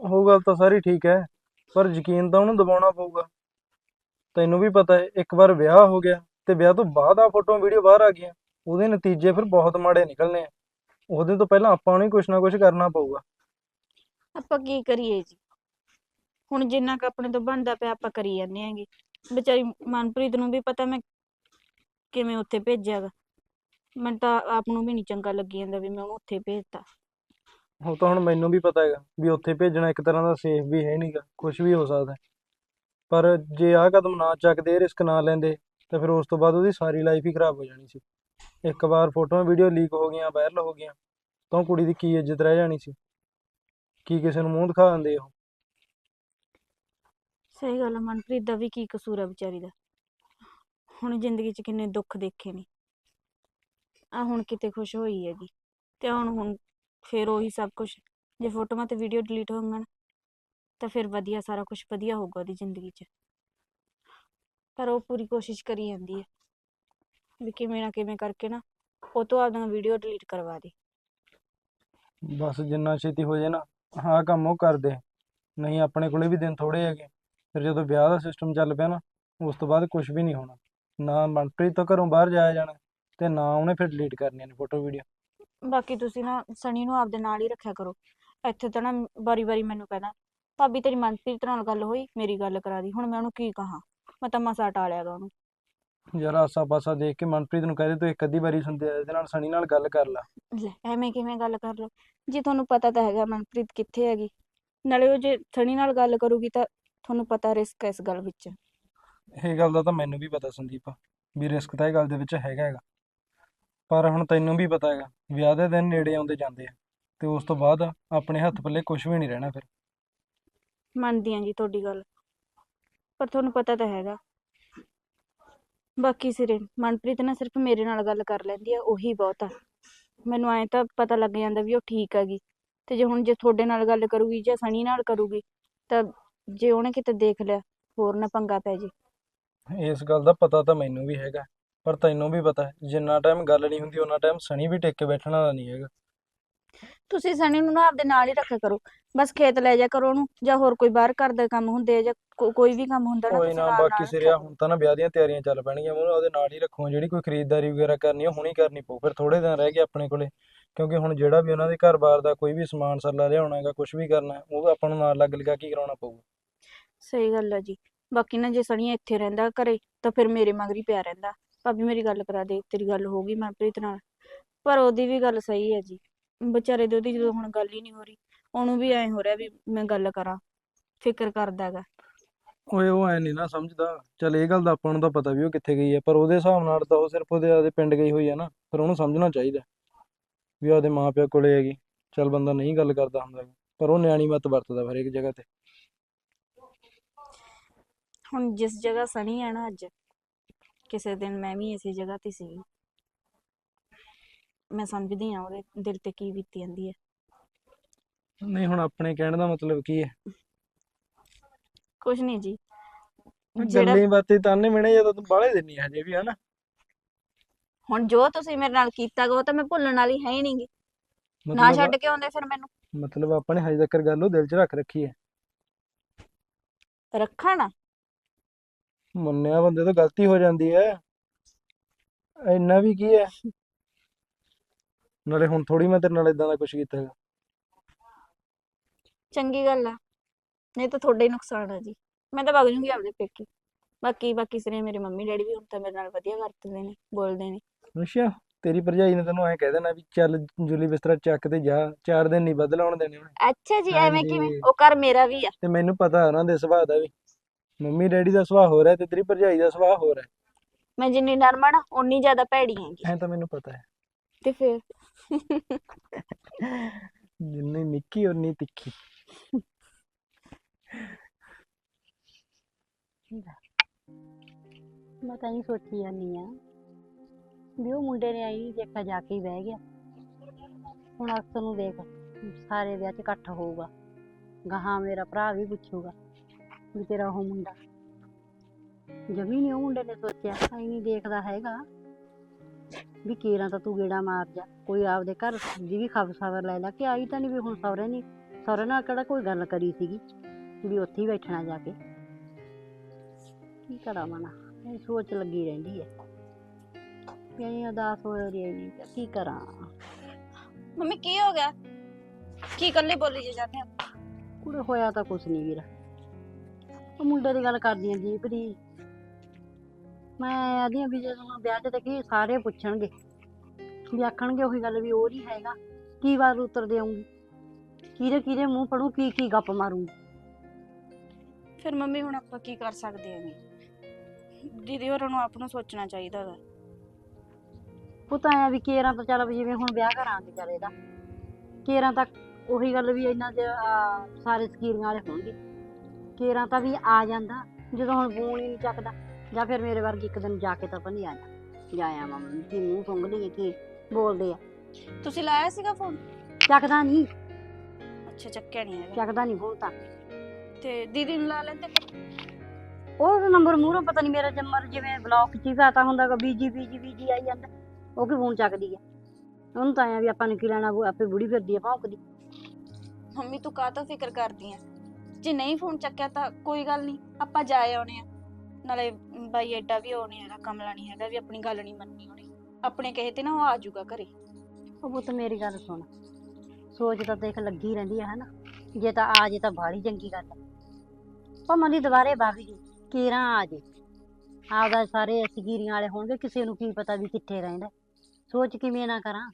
ਉਹ ਗੱਲ ਤਾਂ ਸਾਰੀ ਠੀਕ ਹੈ ਪਰ ਯਕੀਨ ਤਾਂ ਉਹਨੂੰ ਦਿਵਾਉਣਾ ਪਊਗਾ। ਤੈਨੂੰ ਵੀ ਪਤਾ ਹੈ ਇੱਕ ਵਾਰ ਵਿਆਹ ਹੋ ਗਿਆ ਤੇ ਵਿਆਹ ਤੋਂ ਬਾਅਦ ਆ ਫੋਟੋ ਵੀਡੀਓ ਬਾਹਰ ਆ ਗਈਆਂ। ਉਹਦੇ ਨਤੀਜੇ ਫਿਰ ਬਹੁਤ ਮਾੜੇ ਨਿਕਲਣੇ ਆ। ਉਹਦੇ ਤੋਂ ਪਹਿਲਾਂ ਆਪਾਂ ਨੂੰ ਹੀ ਕੁਛ ਨਾ ਕੁਛ ਕਰਨਾ ਪਊਗਾ। ਆਪਾਂ ਕੀ ਕਰੀਏ ਜੀ? ਹੁਣ ਜਿੰਨਾ ਕੁ ਆਪਣੇ ਤੋਂ ਬਣਦਾ ਪਿਆ ਆਪਾਂ ਕਰੀ ਜਾਂਦੇ ਆਂਗੇ ਵਿਚਾਰੀ ਮਨਪ੍ਰੀਤ ਨੂੰ ਵੀ ਪਤਾ ਮੈਂ ਕਿਵੇਂ ਉੱਥੇ ਭੇਜਿਆ ਗਾ। ਮੈਨੂੰ ਤਾਂ ਆਪ ਨੂੰ ਵੀ ਨਹੀਂ ਚੰਗਾ ਲੱਗੀ ਜਾਂਦਾ ਵੀ ਮੈਂ ਉਹਨੂੰ ਉੱਥੇ ਭੇਜਤਾ। ਉਹ ਤਾਂ ਹੁਣ ਮੈਨੂੰ ਵੀ ਪਤਾ ਹੈਗਾ ਵੀ ਉੱਥੇ ਭੇਜਣਾ ਇੱਕ ਤਰ੍ਹਾਂ ਦਾ ਸੇਫ ਵੀ ਹੈ ਨਹੀਂਗਾ ਕੁਝ ਵੀ ਹੋ ਸਕਦਾ। ਪਰ ਜੇ ਆਹ ਕਦਮ ਨਾ ਚੱਕਦੇ ਰਿਸਕ ਨਾ ਲੈਂਦੇ ਤਾਂ ਫਿਰ ਉਸ ਤੋਂ ਬਾਅਦ ਉਹਦੀ ਸਾਰੀ ਲਾਈਫ ਹੀ ਖਰਾਬ ਹੋ ਜਾਣੀ ਸੀ। ਇੱਕ ਵਾਰ ਫੋਟੋਆਂ ਵੀਡੀਓ ਲੀਕ ਹੋ ਗਈਆਂ ਵਾਇਰਲ ਹੋ ਗਈਆਂ ਤਾਂ ਉਹ ਕੁੜੀ ਦੀ ਕੀ ਇੱਜ਼ਤ ਰਹਿ ਜਾਣੀ ਸੀ? ਕੀ ਕਿਸੇ ਨੂੰ ਮੂੰਹ ਦਿਖਾ ਦਿੰਦੇ ਉਹ? ਸਹੀ ਗੱਲ ਆ ਮਨਪ੍ਰੀਤ ਦਾ ਵੀ ਕੀ ਕਸੂਰ ਆ ਵਿਚਾਰੀ ਦਾ? ਹੁਣ ਜ਼ਿੰਦਗੀ 'ਚ ਕਿੰਨੇ ਦੁੱਖ ਦੇਖੇ ਨੇ। ਆ ਹੁਣ ਕਿਤੇ ਖੁਸ਼ ਹੋਈ ਹੈਗੀ। ਤੇ ਹੁਣ ਹੁਣ ਫੇਰ ਉਹੀ ਸਭ ਕੁਝ ਜੇ ਫੋਟੋਆਂ ਤੇ ਵੀਡੀਓ ਡਿਲੀਟ ਹੋਣਗੀਆਂ ਤਾਂ ਫਿਰ ਵਧੀਆ, ਸਾਰਾ ਕੁਝ ਵਧੀਆ ਹੋਊਗਾ ਉਹਦੀ ਜ਼ਿੰਦਗੀ 'ਚ। ਪਰ ਉਹ ਪੂਰੀ ਕੋਸ਼ਿਸ਼ ਕਰੀ ਜਾਂਦੀ ਹੈ ਵੀ ਕਿਵੇਂ ਨਾ ਕਿਵੇਂ ਕਰਕੇ ਨਾ, ਉਹ ਤੋਂ ਆਪਦੀਆਂ ਵੀਡੀਓ ਡਿਲੀਟ ਕਰਵਾ ਦੇ। ਬਸ ਜਿੰਨਾ ਛੇਤੀ ਹੋ ਜਾਏ ਨਾ, ਆਹ ਕੰਮ ਉਹ ਕਰਦੇ ਨਹੀਂ ਆਪਣੇ ਕੋਲੇ ਵੀ ਦਿਨ ਥੋੜੇ ਹੈਗੇ। ਫਿਰ ਜਦੋਂ ਵਿਆਹ ਦਾ ਸਿਸਟਮ ਚੱਲ ਪਿਆ ਨਾ, ਉਸ ਤੋਂ ਬਾਅਦ ਕੁਝ ਵੀ ਨਹੀਂ ਹੋਣਾ। ਨਾ ਮਨਪ੍ਰੀਤ ਤੋਂ ਘਰੋਂ ਬਾਹਰ ਜਾਇਆ ਜਾਣਾ। ਤੇ ਨਾ ਉਹਨੇ ਫਿਰ ਡਿਲੀਟ ਕਰਨੀਆਂ ਨੇ ਫੋਟੋ ਵੀਡੀਓ ਬਾਕੀ ਤੁਸੀਂ ਨਾ ਸਣੀ ਨੂੰ ਆਪਦੇ ਨਾਲ ਹੀ ਰੱਖਿਆ ਕਰੋ। ਇੱਥੇ ਤਾਂ ਨਾ ਵਾਰੀ ਵਾਰੀ ਮੈਨੂੰ ਕਹਿੰਦਾ ਭਾਬੀ ਤੇਰੀ ਮਨਪ੍ਰੀਤ ਨਾਲ ਗੱਲ ਹੋਈ ਮੇਰੀ ਗੱਲ ਕਰਾ ਦੀ। ਹੁਣ ਮੈਂ ਉਹਨੂੰ ਕੀ ਕਹਾਂ? ਮੈਂ ਤਾਂ ਮਸਾ ਟਾਲਿਆ ਗਾ ਉਹਨੂੰ। ਯਾਰ ਆਸਾ ਪਾਸਾ ਦੇਖ ਕੇ ਮਨਪ੍ਰੀਤ ਨੂੰ ਕਹਦੇ ਤੂੰ ਇੱਕ ਅੱਧੀ ਵਾਰੀ ਸੰਦੇ ਇਹਦੇ ਨਾਲ ਸਣੀ ਨਾਲ ਗੱਲ ਕਰ ਲੈ। ਲੈ ਐਵੇਂ ਕਿਵੇਂ ਗੱਲ ਕਰ ਲਓ? ਜੀ ਤੁਹਾਨੂੰ ਪਤਾ ਤਾਂ ਹੈਗਾ ਮਨਪ੍ਰੀਤ ਕਿੱਥੇ ਹੈਗੀ। ਨਾਲੇ ਉਹ ਜੇ ਸਣੀ ਨਾਲ ਗੱਲ ਕਰੂਗੀ ਤਾਂ ਤੁਹਾਨੂੰ ਪਤਾ ਰਿਸਕ ਹੈ ਇਸ ਗੱਲ ਵਿੱਚ। ਇਹ ਗੱਲ ਦਾ ਤਾਂ ਮੈਨੂੰ ਵੀ ਪਤਾ ਸੰਦੀਪ ਵੀ ਰਿਸਕ ਤਾਂ ਇਹ ਗੱਲ ਦੇ ਵਿੱਚ ਹੈਗਾ ਹੈਗਾ। ਪਰ ਹੁਣ ਤੈਨੂੰ ਵੀ ਪਤਾ ਹੈਗਾ ਵਿਆਹ ਦੇ ਦਿਨ ਨੇੜੇ ਆਉਂਦੇ ਜਾਂਦੇ ਆ ਤੇ ਉਸ ਤੋਂ ਬਾਅਦ ਆਪਣੇ ਹੱਥ ਪੱਲੇ ਕੁਝ ਵੀ ਨਹੀਂ ਰਹਿਣਾ ਫਿਰ। ਮੰਨਦੀ ਹਾਂ ਜੀ ਤੁਹਾਡੀ ਗੱਲ ਪਰ ਤੁਹਾਨੂੰ ਪਤਾ ਤਾਂ ਹੈਗਾ। ਬਾਕੀ ਸਿਰੇ ਮਨਪ੍ਰੀਤ ਨਾ ਸਿਰਫ ਮੇਰੇ ਨਾਲ ਗੱਲ ਕਰ ਲੈਂਦੀ ਆ ਉਹੀ ਬਹੁਤ ਆ। ਮੈਨੂੰ ਐਂ ਤਾਂ ਪਤਾ ਲੱਗ ਜਾਂਦਾ ਵੀ ਉਹ ਠੀਕ ਹੈਗੀ ਤੇ ਜੇ ਹੁਣ ਜੇ ਤੁਹਾਡੇ ਨਾਲ ਗੱਲ ਕਰੂਗੀ ਜਾਂ ਸਣੀ ਨਾਲ ਕਰੂਗੀ ਤਾਂ ਜੇ ਉਹਨੇ ਕਿਤੇ ਦੇਖ ਲਿਆ ਹੋਰ ਨਾ ਪੰਗਾ ਪੈ ਜੇ। ਇਸ ਗੱਲ ਦਾ ਪਤਾ ਤਾਂ ਮੈਨੂੰ ਵੀ ਹੈਗਾ। ਪਰ ਤੈਨੂੰ ਵੀ ਪਤਾ ਹੈ ਜਿੰਨਾ ਟਾਈਮ ਗੱਲ ਨਹੀਂ ਹੁੰਦੀ ਉਹਨਾਂ ਟਾਈਮ ਸਣੀ ਵੀ ਟਿਕ ਕੇ ਬੈਠਣ ਵਾਲਾ ਨਹੀਂ ਹੈਗਾ। ਤੁਸੀਂ ਸਣੀ ਨੂੰ ਨਾ ਆਪਦੇ ਨਾਲ ਹੀ ਰੱਖਿਆ ਕਰੋ। ਬਸ ਖੇਤ ਲੈ ਜਾ ਕਰੋ ਉਹਨੂੰ ਜਾਂ ਹੋਰ ਕੋਈ ਬਾਹਰ ਘਰ ਦਾ ਕੰਮ ਹੁੰਦੇ ਆ ਜਾਂ ਕੋ- ਕੋਈ ਵੀ ਕੰਮ ਹੁੰਦਾ ਨਾ ਕੋਈ ਤੁਸੀਂ ਨਾ ਨਾਲ ਬਾਕੀ ਨਾਲ ਸਿਰਿਆ ਰੱਖਿਆ ਹੁਣ ਤਾਂ ਨਾ ਵਿਆਹ ਦੀਆਂ ਤਿਆਰੀਆਂ ਚੱਲ ਪੈਣਗੀਆਂ ਮੈਂ ਉਹਦੇ ਨਾਲ ਹੀ ਰੱਖੂਗਾ ਜਿਹੜੀ ਕੋਈ ਖਰੀਦਦਾਰੀ ਵਗੈਰਾ ਕਰਨੀ ਆ ਹੁਣੀ ਕਰਨੀ ਪਊ ਫਿਰ ਥੋੜੇ ਦਿਨ ਰਹਿ ਗਏ ਆਪਣੇ ਕੋਲੇ। ਕਿਉਂਕਿ ਹੁਣ ਜਿਹੜਾ ਵੀ ਉਹਨਾਂ ਦੇ ਘਰ-ਬਾਰ ਦਾ ਕੋਈ ਵੀ ਸਮਾਨ ਸੱਲਾ ਲਿਆਉਣਾ ਹੈਗਾ ਕੁਝ ਵੀ ਕਰਨਾ ਹੈ, ਉਹ ਆਪਾਂ ਨੂੰ ਨਾਲ ਲੱਗ ਲਗਾ ਕੀ ਕਰਾਉਣਾ ਪਊਗਾ। ਸਹੀ ਗੱਲ ਆ ਜੀ। ਬਾਕੀ ਨਾ ਜੇ ਸਣੀ ਇੱਥੇ ਰਹਿੰਦਾ ਘਰੇ ਤਾਂ ਫਿਰ ਮੇਰੇ ਮਗਰ ਹੀ ਪਿਆ ਰਹਿੰਦਾ। ਭਾਬੀ ਮੇਰੀ ਗੱਲ ਕਰਾ ਦੇ ਤੇਰੀ ਗੱਲ ਹੋ ਗਈ ਮਨਪ੍ਰੀਤ ਨਾਲ। ਪਰ ਉਹਦੀ ਵੀ ਗੱਲ ਸਹੀ ਹੈ ਜੀ। ਵਿਚਾਰੇ ਦੀ ਉਹਦੀ ਜਦੋਂ ਹੁਣ ਗੱਲ ਹੀ ਨਹੀਂ ਹੋ ਰਹੀ ਉਹਨੂੰ ਵੀ ਐਂ ਹੋ ਰਿਹਾ ਵੀ ਮੈਂ ਗੱਲ ਕਰਾਂ ਫਿਕਰ ਕਰਦਾ ਹੈਗਾ। ਓਏ ਉਹ ਐ ਨਹੀਂ ਨਾ ਸਮਝਦਾ। ਚਲ ਇਹ ਗੱਲ ਦਾ ਆਪਾਂ ਨੂੰ ਤਾਂ ਪਤਾ ਵੀ ਉਹ ਕਿੱਥੇ ਗਈ ਹੈ ਪਰ ਉਹਦੇ ਹਿਸਾਬ ਨਾਲ ਤਾਂ ਉਹ ਸਿਰਫ ਉਹਦੇ ਆਪਦੇ ਪਿੰਡ ਗਈ ਹੋਈ ਹੈ ਨਾ ਫਿਰ ਉਹਨੂੰ ਸਮਝਣਾ ਚਾਹੀਦਾ ਵੀ ਉਹਦੇ ਮਾਪਿਆਂ ਕੋਲੇ ਹੈਗੀ। ਚਲ ਬੰਦਾ ਨਹੀਂ ਗੱਲ ਕਰਦਾ ਹੁੰਦਾ ਪਰ ਉਹ ਨਿਆਣੀ ਮੱਤ ਵਰਤਦਾ ਫਿਰ ਇੱਕ ਜਗ੍ਹਾ ਤੇ। ਹੁਣ ਜਿਸ ਜਗ੍ਹਾ ਸਣੀ ਹੈ ਨਾ ਅੱਜ ਕਿਸੇ ਦਿਨ ਮੈਂ ਵੀ ਇਸੇ ਜਗ੍ਹਾ ਤੇ ਸੀ ਮੈਂ ਸਮਝਦੀ ਆ ਉਹਦੇ ਦਿਲ ਤੇ ਕੀ ਬੀਤੀ ਜਾਂਦੀ ਹੈ ਨਹੀਂ ਹੁਣ ਆਪਣੇ ਕਹਿਣ ਦਾ ਮਤਲਬ ਕੀ ਹੈ ਕੁਛ ਨਹੀਂ ਜੀ ਜਿਹੜਾ ਗੱਲਾਂ ਬਾਤਾਂ ਤਾਨੇ ਮਿਹਣੇ ਜਦੋਂ ਤੂੰ ਬਾਹਲੇ ਦਿੰਨੀ ਆ ਹਜੇ ਵੀ ਹਨਾ ਹੁਣ ਜੋ ਤੁਸੀਂ ਮੇਰੇ ਨਾਲ ਕੀਤਾ ਗਾ ਉਹ ਤਾਂ ਮੈਂ ਭੁੱਲਣ ਵਾਲੀ ਹੈ ਹੀ ਨਹੀਂਗੀ ਨਾ ਛੱਡ ਕੇ ਆਉਂਦੇ ਫਿਰ ਮੈਨੂੰ ਮਤਲਬ ਆਪਾਂ ਨੇ ਹਜੇ ਤੱਕ ਗੱਲ ਉਹ ਦਿਲ 'ਚ ਰੱਖ ਰੱਖੀ ਹੈ ਰੱਖਾ ਨਾ ਮੰਨਿਆ ਬੰਦੇ ਤੋਂ ਗਲਤੀ ਹੋ ਜਾਂਦੀ ਹੈ। ਇੰਨਾ ਵੀ ਕੀ ਹੈ? ਨਾਲੇ ਹੁਣ ਥੋੜੀ ਮੈਂ ਤੇਰੇ ਨਾਲ ਇਦਾਂ ਦਾ ਕੁਝ ਕੀਤਾ ਹੈਗਾ। ਚੰਗੀ ਗੱਲ ਆ। ਨਹੀਂ ਤਾਂ ਤੁਹਾਡਾ ਹੀ ਨੁਕਸਾਨ ਆ ਜੀ। ਮੈਂ ਤਾਂ ਵਗ ਜੂੰਗੀ ਆਪਦੇ ਪੇਕੇ। ਬਾਕੀ ਬਾਕੀ ਸਿਰੇ ਮੇਰੇ ਮੰਮੀ ਡੈਡੀ ਵੀ ਹੁਣ ਤਾਂ ਮੇਰੇ ਨਾਲ ਵਧੀਆ ਵਰਤਦੇ ਨੇ ਬੋਲਦੇ ਨੇ। ਅੱਛਾ ਤੇਰੀ ਭਰਜਾਈ ਨੇ ਤੈਨੂੰ ਐਂ ਕਹਿ ਦੇਣਾ ਵੀ ਚੱਲ ਜੁਲੀ ਬਿਸਤਰਾ ਚੱਕ ਤੇ ਜਾ ਚਾਰ ਦਿਨ ਨਹੀਂ ਵੱਧ ਲਾਉਣ ਦੇਣੇ ਉਹਨੇ। ਅੱਛਾ ਜੀ ਐਵੇਂ ਕਿਵੇਂ। ਉਹ ਘਰ ਮੇਰਾ ਵੀ ਆ। ਤੇ ਮੈਨੂੰ ਪਤਾ ਉਹਨਾਂ ਦੇ ਸੁਭਾਅ ਦਾ ਵੀ। ਮੰਮੀ ਡੈਡੀ ਦਾ ਸੁਭਾਅ ਹੋਰ ਹੈ ਤੇ ਤੇਰੀ ਭਰਜਾਈ ਦਾ ਸੁਭਾਅ ਹੋਰ ਹੈ। ਮੈਂ ਜਿੰਨੀ ਨਰਮ ਆ ਨਾ ਓਨੀ ਜ਼ਿਆਦਾ ਭੈੜੀ ਹੈਗੀ। ਐਂ ਤਾਂ ਮੈਨੂੰ ਪਤਾ ਹੈ। ਤੇ ਫਿਰ? ਜਿੰਨੀ ਨਿੱਕੀ ਉਨੀ ਤਿੱਖੀ। ਮੈਂ ਤਾਂ ਇਹ ਸੋਚੀ ਜਾਂਦੀ ਆ ਵੀ ਉਹ ਮੁੰਡੇ ਨੇ ਆਈ ਦੇਖਾ ਜਾ ਕੇ ਹੀ ਬਹਿ ਗਿਆ। ਹੁਣ ਅਕਸਰ ਨੂੰ ਦੇਖ ਸਾਰੇ ਵਿਆਹ 'ਚ ਇਕੱਠ ਹੋਊਗਾ। ਗਾਹਾਂ ਮੇਰਾ ਭਰਾ ਵੀ ਪੁੱਛੂਗਾ। ਵੀ ਤੇਰਾ ਉਹ ਮੁੰਡਾ। ਜਮੀ ਨੀ ਉਹ ਮੁੰਡੇ ਨੇ ਸੋਚਿਆ ਐ ਨਹੀਂ ਦੇਖਦਾ ਹੈਗਾ ਵੀ ਕੇਰਾਂ ਤਾਂ ਤੂੰ ਗੇੜਾ ਮਾਰ ਜਾ। ਕੋਈ ਆਪਦੇ ਘਰ ਦੀ ਵੀ ਖਬਰ ਖਬਰ ਲੈ ਲੈ ਕੇ ਆਈ ਤਾਂ ਨਹੀਂ ਵੀ ਹੁਣ ਸਹੁਰੇ ਨਹੀਂ ਸਹੁਰੇ ਨਾਲ ਕਿਹੜਾ ਕੋਈ ਗੱਲ ਕਰੀ ਸੀਗੀ ਵੀ ਉੱਥੇ ਹੀ ਬੈਠਣਾ ਜਾ ਕੇ। ਕੀ ਕਰਾਂ ਮਨਾ ਇਹ ਸੋਚ ਲੱਗੀ ਰਹਿੰਦੀ ਹੈ ਵੀ ਐਂ ਉਦਾਸ ਹੋ ਰਹੀ ਹੈ ਕੀ ਕਰਾਂ। ਮੰਮੀ ਕੀ ਹੋ ਗਿਆ? ਕੀ ਇਕੱਲੇ ਬੋਲੀ ਜੇ ਜਾਂਦੇ ਆ? ਕੁੜੇ ਹੋਇਆ ਤਾਂ ਕੁਛ ਨਹੀਂ ਵੀਰ। ਉਹ ਮੁੰਡੇ ਦੀ ਗੱਲ ਕਰਦੀ ਆਂ ਦੀਪ ਦੀ। ਮੈਂ ਆਦੀ ਵੀ ਜਦੋਂ ਮੈਂ ਵਿਆਹ 'ਚ ਦੇਖੀ ਸਾਰੇ ਪੁੱਛਣਗੇ। ਵੀ ਆਖਣਗੇ ਉਹੀ ਗੱਲ ਵੀ ਉਹ ਨਹੀਂ ਹੈਗਾ। ਕੀ ਵਾਰ ਉੱਤਰ ਦੇਵਾਂਗੀ ਕਿਹਦੇ ਕਿਹਦੇ ਮੂੰਹ ਪੜੂ ਕੀ ਕੀ ਗੱਪ ਮਾਰੂੰਗੀ ਫਿਰ ਮੰਮੀ ਹੁਣ ਆਪਾਂ ਕੀ ਕਰ ਸਕਦੇ ਆਂਗੇ ਦੀਦੀ ਹੋਰਾਂ ਨੂੰ ਆਪ ਨੂੰ ਸੋਚਣਾ ਚਾਹੀਦਾ ਵਾ। ਪੁੱਤਾਂ ਆ ਵੀ ਕੇਰਾਂ ਤਾਂ ਚੱਲ ਵੀ ਜਿਵੇਂ ਹੁਣ ਵਿਆਹ ਕਰਾਂਗੇ ਚੱਲ ਇਹਦਾ। ਕੇਰਾਂ ਤਾਂ ਉਹੀ ਗੱਲ ਵੀ ਇਹਨਾਂ ਦੇ ਆ, ਸਾਰੇ ਸਕੀਰੀਆਂ ਵਾਲੇ ਹੋਣਗੇ। ਕੇਰਾਂ ਤਾਂ ਵੀ ਆ ਜਾਂਦਾ ਜਦੋਂ ਹੁਣ ਫੋਨ ਹੀ ਨਹੀਂ ਚੱਕਦਾ ਜਾਂ ਫਿਰ ਮੇਰੇ ਵਰਗੀ ਇੱਕ ਦਿਨ ਜਾ ਕੇ ਤਾਂ ਨਹੀਂ ਆਇਆ ਜਾਇਆ ਮਾਮਾ ਕੀ ਮੂੰਹ ਸੁੰਘਦੇ ਆ ਕੀ ਬੋਲਦੇ ਆ। ਤੁਸੀਂ ਲਾਇਆ ਸੀਗਾ ਫੋਨ ਚੱਕਦਾ ਨਹੀਂ। ਅੱਛਾ ਚੱਕਿਆ ਨਹੀਂ ਹੈਗਾ। ਚੱਕਦਾ ਨਹੀਂ ਫੋਨ ਤਾਂ। ਤੇ ਦੀਦੀ ਨੂੰ ਲਾ ਲੈਂਦੇ ਫਿਰ। ਉਹ ਨੰਬਰ ਮੂਹਰੋਂ ਪਤਾ ਨਹੀਂ ਮੇਰਾ ਜੰਮਰ ਜਿਵੇਂ ਬਲੌਕ ਚ ਹੀ ਹੁੰਦਾ ਬੀਜੀ ਬੀਜੀ ਬੀਜੀ ਆਈ ਜਾਂਦਾ ਉਹ ਕੀ ਫੋਨ ਚੱਕਦੀ ਆ। ਉਹਨੂੰ ਤਾਂ ਆਇਆ ਵੀ ਆਪਾਂ ਨੂੰ ਕੀ ਲੈਣਾ ਉਹ ਆਪੇ ਬੁੜੀ ਫਿਰਦੀ ਆ ਭੌਂਕਦੀ। ਮੰਮੀ ਤੂੰ ਕਾਹਤੋਂ ਫਿਕਰ ਕਰਦੀ ਆ? ਜੇ ਨਹੀਂ ਫੋਨ ਚੱਕਿਆ ਤਾਂ ਕੋਈ ਗੱਲ ਨਹੀਂ ਆਪਾਂ ਜਾ ਆਉਣੇ ਆ। ਨਾਲੇ ਬਾਈ ਐਡਾ ਵੀ ਹੋਣੇ ਹੈਗਾ ਕਮਲਾ ਨਹੀਂ ਹੈਗਾ ਵੀ ਆਪਣੀ ਗੱਲ ਨਹੀਂ ਮੰਨਣੀ ਉਹਨੇ। ਆਪਣੇ ਕਹੇ ਤੇ ਨਾ ਉਹ ਆ ਜਾਊਗਾ ਘਰੇ। ਉਹ ਪੁੱਤ ਮੇਰੀ ਗੱਲ ਸੁਣ। ਸੋਚ ਤਾਂ ਦੇਖ ਲੱਗੀ ਰਹਿੰਦੀ ਆ ਹਨਾ? ਜੇ ਤਾਂ ਆ ਜੇ ਤਾਂ ਬਾਹਲੀ ਚੰਗੀ ਗੱਲ ਆ। ਭਾਵੇਂ ਦੀ ਦੁਬਾਰੇ ਵਗ ਜੀ ਕੀਰਾਂ ਆ ਜੇ। ਆਪਦਾ ਸਾਰੇ ਸਗੀਰੀਆਂ ਵਾਲੇ ਹੋਣਗੇ ਕਿਸੇ ਨੂੰ ਕੀ ਪਤਾ ਵੀ ਕਿੱਥੇ ਰਹਿੰਦਾ ਸੋਚ ਕਿਵੇਂ ਨਾ ਕਰਾਂ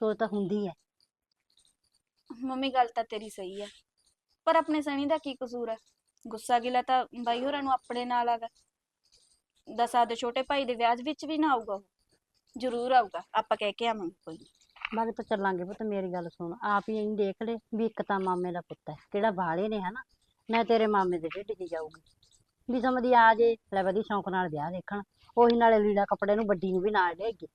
ਸੋਚ ਤਾਂ ਹੁੰਦੀ ਹੈ। ਮੰਮੀ ਗੱਲ ਤਾਂ ਤੇਰੀ ਸਹੀ ਆ। ਪਰ ਆਪਣੇ ਸਣੀ ਦਾ ਕੀ ਕਸੂਰ ਹੈ? ਗੁੱਸਾ ਗਿਲਾ ਤਾਂ ਬਾਈ ਹੋਰਾਂ ਨੂੰ ਆਪਣੇ ਨਾਲ ਆਗਾ ਦਸਾਂ ਦੇ ਛੋਟੇ ਭਾਈ ਦੇ ਵਿਆਹ ਵਿੱਚ ਵੀ ਨਾ ਆਊਗਾ ਉਹ। ਜ਼ਰੂਰ ਆਊਗਾ, ਆਪਾਂ ਕਹਿ ਕੇ ਆਵਾਂਗੇ, ਕੋਈ ਨੀ। ਬਾਕੀ ਤਾਂ ਚੱਲਾਂਗੇ ਪੁੱਤ, ਮੇਰੀ ਗੱਲ ਸੁਣ, ਆਪ ਹੀ ਇਹਨੂੰ ਦੇਖ ਲੈ ਵੀ ਇੱਕ ਤਾਂ ਮਾਮੇ ਦਾ ਪੁੱਤ ਹੈ, ਕਿਹੜਾ ਬਾਲੇ ਨੇ ਹਨਾ? ਮੈਂ ਤੇਰੇ ਮਾਮੇ ਦੇ ਢਿੱਡ 'ਚ ਜਾਊਗੀ। ਵੀ ਸਮਝਦੀ ਆ ਜੇ, ਲੈ ਵਧੀ ਸ਼ੌਂਕ ਨਾਲ ਵਿਆਹ ਦੇਖਣ, ਉਹੀ ਨਾਲੇ ਲੀੜਾ ਕੱਪੜੇ ਨੂੰ ਵੱਡੀ ਨੂੰ ਵੀ ਨਾਲ ਲਿਆਈਏ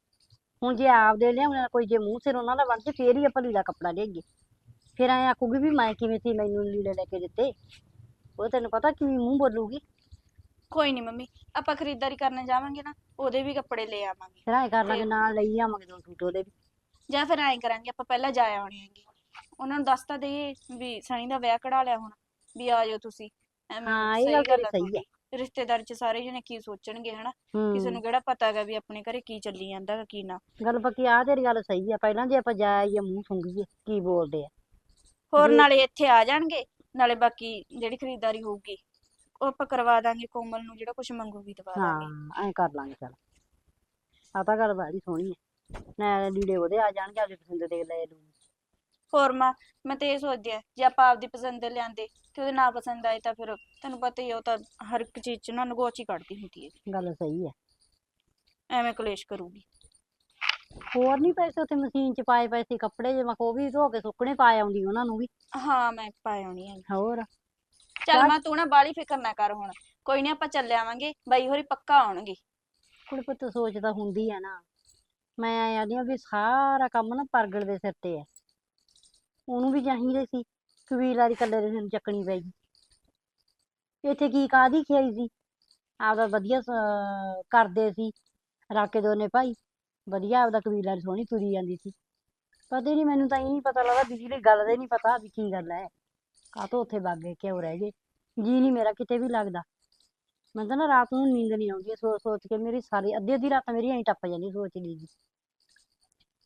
ਹੁਣ ਜੇ ਆਪ ਦੇ ਲਿਆਉਣ ਕੋਈ ਜੇ ਮੂੰਹ ਸਿਰ ਉਹਨਾਂ ਦਾ ਬਣ ਜੇ, ਫੇਰ ਹੀ ਆਪਾਂ ਲੀੜਾ ਕੱਪੜਾ ਲਿਆਈਏ ਫਿਰ ਐਂ ਆਖੂਗੀ ਵੀ ਮੈਂ ਕਿਵੇਂ ਸੀ ਮੈਨੂੰ ਲੀੜੇ ਲੈ ਕੇ ਦਿੱਤੇ। ਉਹ ਤੈਨੂੰ ਪਤਾ ਕਿਵੇਂ ਮੂੰਹ ਬੋਲੂਗੀ। ਕੋਈ ਨਹੀਂ ਮੰਮੀ ਆਪਾਂ ਖਰੀਦਦਾਰੀ ਕਰਨ ਜਾਵਾਂਗੇ ਨਾ ਉਹਦੇ ਵੀ ਕੱਪੜੇ ਲੈ ਆਵਾਂਗੇ। ਫਿਰ ਐਂ ਕਰ ਲਾਂਗੇ ਨਾਲ ਲਈ ਆਵਾਂਗੇ ਦੋ ਸੂਟ ਉਹਦੇ ਵੀ। ਜਾਂ ਫਿਰ ਐਂ ਕਰਾਂਗੇ ਆਪਾਂ ਪਹਿਲਾਂ ਜਾ ਆਉਣੇ ਉਹਨਾਂ ਨੂੰ ਦੱਸ ਤਾਂ ਦੇਈਏ ਵੀ ਸਣੀ ਦਾ ਵਿਆਹ ਕਢਾ ਲਿਆ ਹੁਣ ਵੀ ਆ ਜਾਓ ਤੁਸੀਂ। ਐਵੇਂ ਹਾਂ, ਇਹ ਸਹੀ ਗੱਲ ਤੇਰੀ ਆ ਸਹੀ ਹੈ। ਰਿਸ਼ਤੇਦਾਰੀ ਚ ਸਾਰੇ ਜਣੇ ਕੀ ਸੋਚਣਗੇ ਹਨਾ? ਕਿਸੇ ਨੂੰ ਕਿਹੜਾ ਪਤਾ ਹੈਗਾ ਵੀ ਆਪਣੇ ਘਰੇ ਕੀ ਚੱਲੀ ਜਾਂਦਾ ਗਾ ਕੀ ਨਾ। ਗੱਲ ਪੱਕੀ ਆ ਤੇਰੀ ਗੱਲ ਸਹੀ ਆ ਪਹਿਲਾਂ ਜੇ ਆਪਾਂ ਜਾ ਆਈਏ ਮੂੰਹ ਸੁੰਘੀਏ ਕੀ ਬੋਲਦੇ ਆ। ਹੋਰ। ਨਾਲੇ ਇੱਥੇ ਆ ਜਾਣਗੇ ਨਾਲੇ ਬਾਕੀ ਜਿਹੜੀ ਖਰੀਦਦਾਰੀ ਹੋਊਗੀ ਉਹ ਆਪਾਂ ਕਰਵਾ ਦਾਂਗੇ ਕੋਮਲ ਨੂੰ ਜਿਹੜਾ ਕੁਝ ਮੰਗੂਗੀ ਦਵਾ ਹਾਂ ਦਾਂਗੇ। ਐਂ ਕਰ ਲਾਂਗੇ ਚੱਲ। ਆ ਤਾਂ ਗੱਲ ਬੜੀ ਸੋਹਣੀ ਹੈ ਨਾ ਲੀੜੇ ਉਹਦੇ ਆ ਜਾਣਗੇ ਆਪਣੀ ਪਸੰਦ ਦੇ ਲੈ ਲੂ ਹੋਰ ਮਾਂ ਮੈਂ ਤੇ ਇਹ ਸੋਚਦੀ ਆ ਜੇ ਆਪਾਂ ਆਪਦੀ ਪਸੰਦ ਦੇ ਲਿਆਂਦੇ ਤੇ ਉਹਦੇ ਨਾ ਪਸੰਦ ਆਏ ਤਾਂ ਫਿਰ ਤੈਨੂੰ ਪਤਾ ਹੀ ਆ ਉਹ ਤਾਂ ਹਰ ਇੱਕ ਚੀਜ਼ ਚ ਨਾ ਨਗੋਚ ਹੀ ਕੱਢਦੀ ਹੁੰਦੀ ਹੈ ਗੱਲ ਸਹੀ ਹੈ ਐਵੇਂ ਕਲੇਸ਼ ਕਰੂਗੀ। ਹੋਰ ਨਹੀਂ ਪੈਸੇ ਉੱਥੇ ਮਸ਼ੀਨ 'ਚ ਪਾਏ ਪਏ ਸੀ ਕੱਪੜੇ ਜੇ ਮੈਂ ਕਿਹਾ ਉਹ ਵੀ ਧੋ ਕੇ ਸੁੱਕਣੇ ਪਾਏ ਆਉਂਦੀ ਉਹਨਾਂ ਨੂੰ ਵੀ। ਹਾਂ ਮੈਂ ਪਾ ਆਉਣੀ ਆ। ਹੋਰ? ਚੱਲ। ਮਾਂ ਤੂੰ ਨਾ ਬਾਲੀ ਫਿਕਰ ਨਾ ਕਰ ਹੁਣ। ਕੋਈ ਨਹੀਂ ਆਪਾਂ ਚੱਲੇ ਆਵਾਂਗੇ ਬਾਈ ਹੋਰੀ ਪੱਕਾ ਆਉਣਗੇ। ਕੁੜੀ ਪੁੱਤ ਸੋਚ ਤਾਂ ਹੁੰਦੀ ਆ ਨਾ। ਮੈਂ ਐਂ ਆਦੀ ਆ ਵੀ ਸਾਰਾ ਕੰਮ ਨਾ ਪਰਗੜ ਦੇ ਸਿਰ ਤੇ ਹੈ ਉਹਨੂੰ ਵੀ ਚਾਹੀਦੇ ਸੀ ਕਬੀਲਦਾਰੀ ਕੱਲੇ ਦੇ ਸਿਰ ਚੱਕਣੀ ਪੈਗੀ ਇੱਥੇ ਕੀ ਕਾਦੀ ਖਿਆਈ ਸੀ? ਆਪਦਾ ਵਧੀਆ ਸ- ਕਰਦੇ ਸੀ। ਰਾਕੇ ਦੋਨੇ ਭਾਈ। ਵਧੀਆ ਆਪਦਾ ਕਬੀਲਾ ਸੋਹਣੀ ਤੁਰੀ ਜਾਂਦੀ ਸੀ। ਪਤਾ ਹੀ ਨਹੀਂ ਮੈਨੂੰ ਤਾਂ ਇਹ ਨਹੀਂ ਪਤਾ ਲੱਗਦਾ ਬਿਜਲੀ ਗੱਲ ਦਾ ਹੀ ਨਹੀਂ ਪਤਾ ਵੀ ਕੀ ਗੱਲ ਹੈ। ਕਾਹਤੋਂ ਉੱਥੇ ਵਗ ਗਏ ਕਿਉਂ ਰਹਿ ਗਏ। ਜੀ ਨਹੀਂ ਮੇਰਾ ਕਿਤੇ ਵੀ ਲੱਗਦਾ। ਮੈਨੂੰ ਤਾਂ ਨਾ ਰਾਤ ਨੂੰ ਨੀਂਦ ਨਹੀਂ ਆਉਂਦੀ ਸੋਚ ਸੋਚ ਕੇ ਮੇਰੀ ਸਾਰੀ ਅੱਧੀ ਅੱਧੀ ਰਾਤ ਮੇਰੀ ਐਂ ਟੱਪ ਜਾਂਦੀ ਸੋਚਦੀ ਜੀ।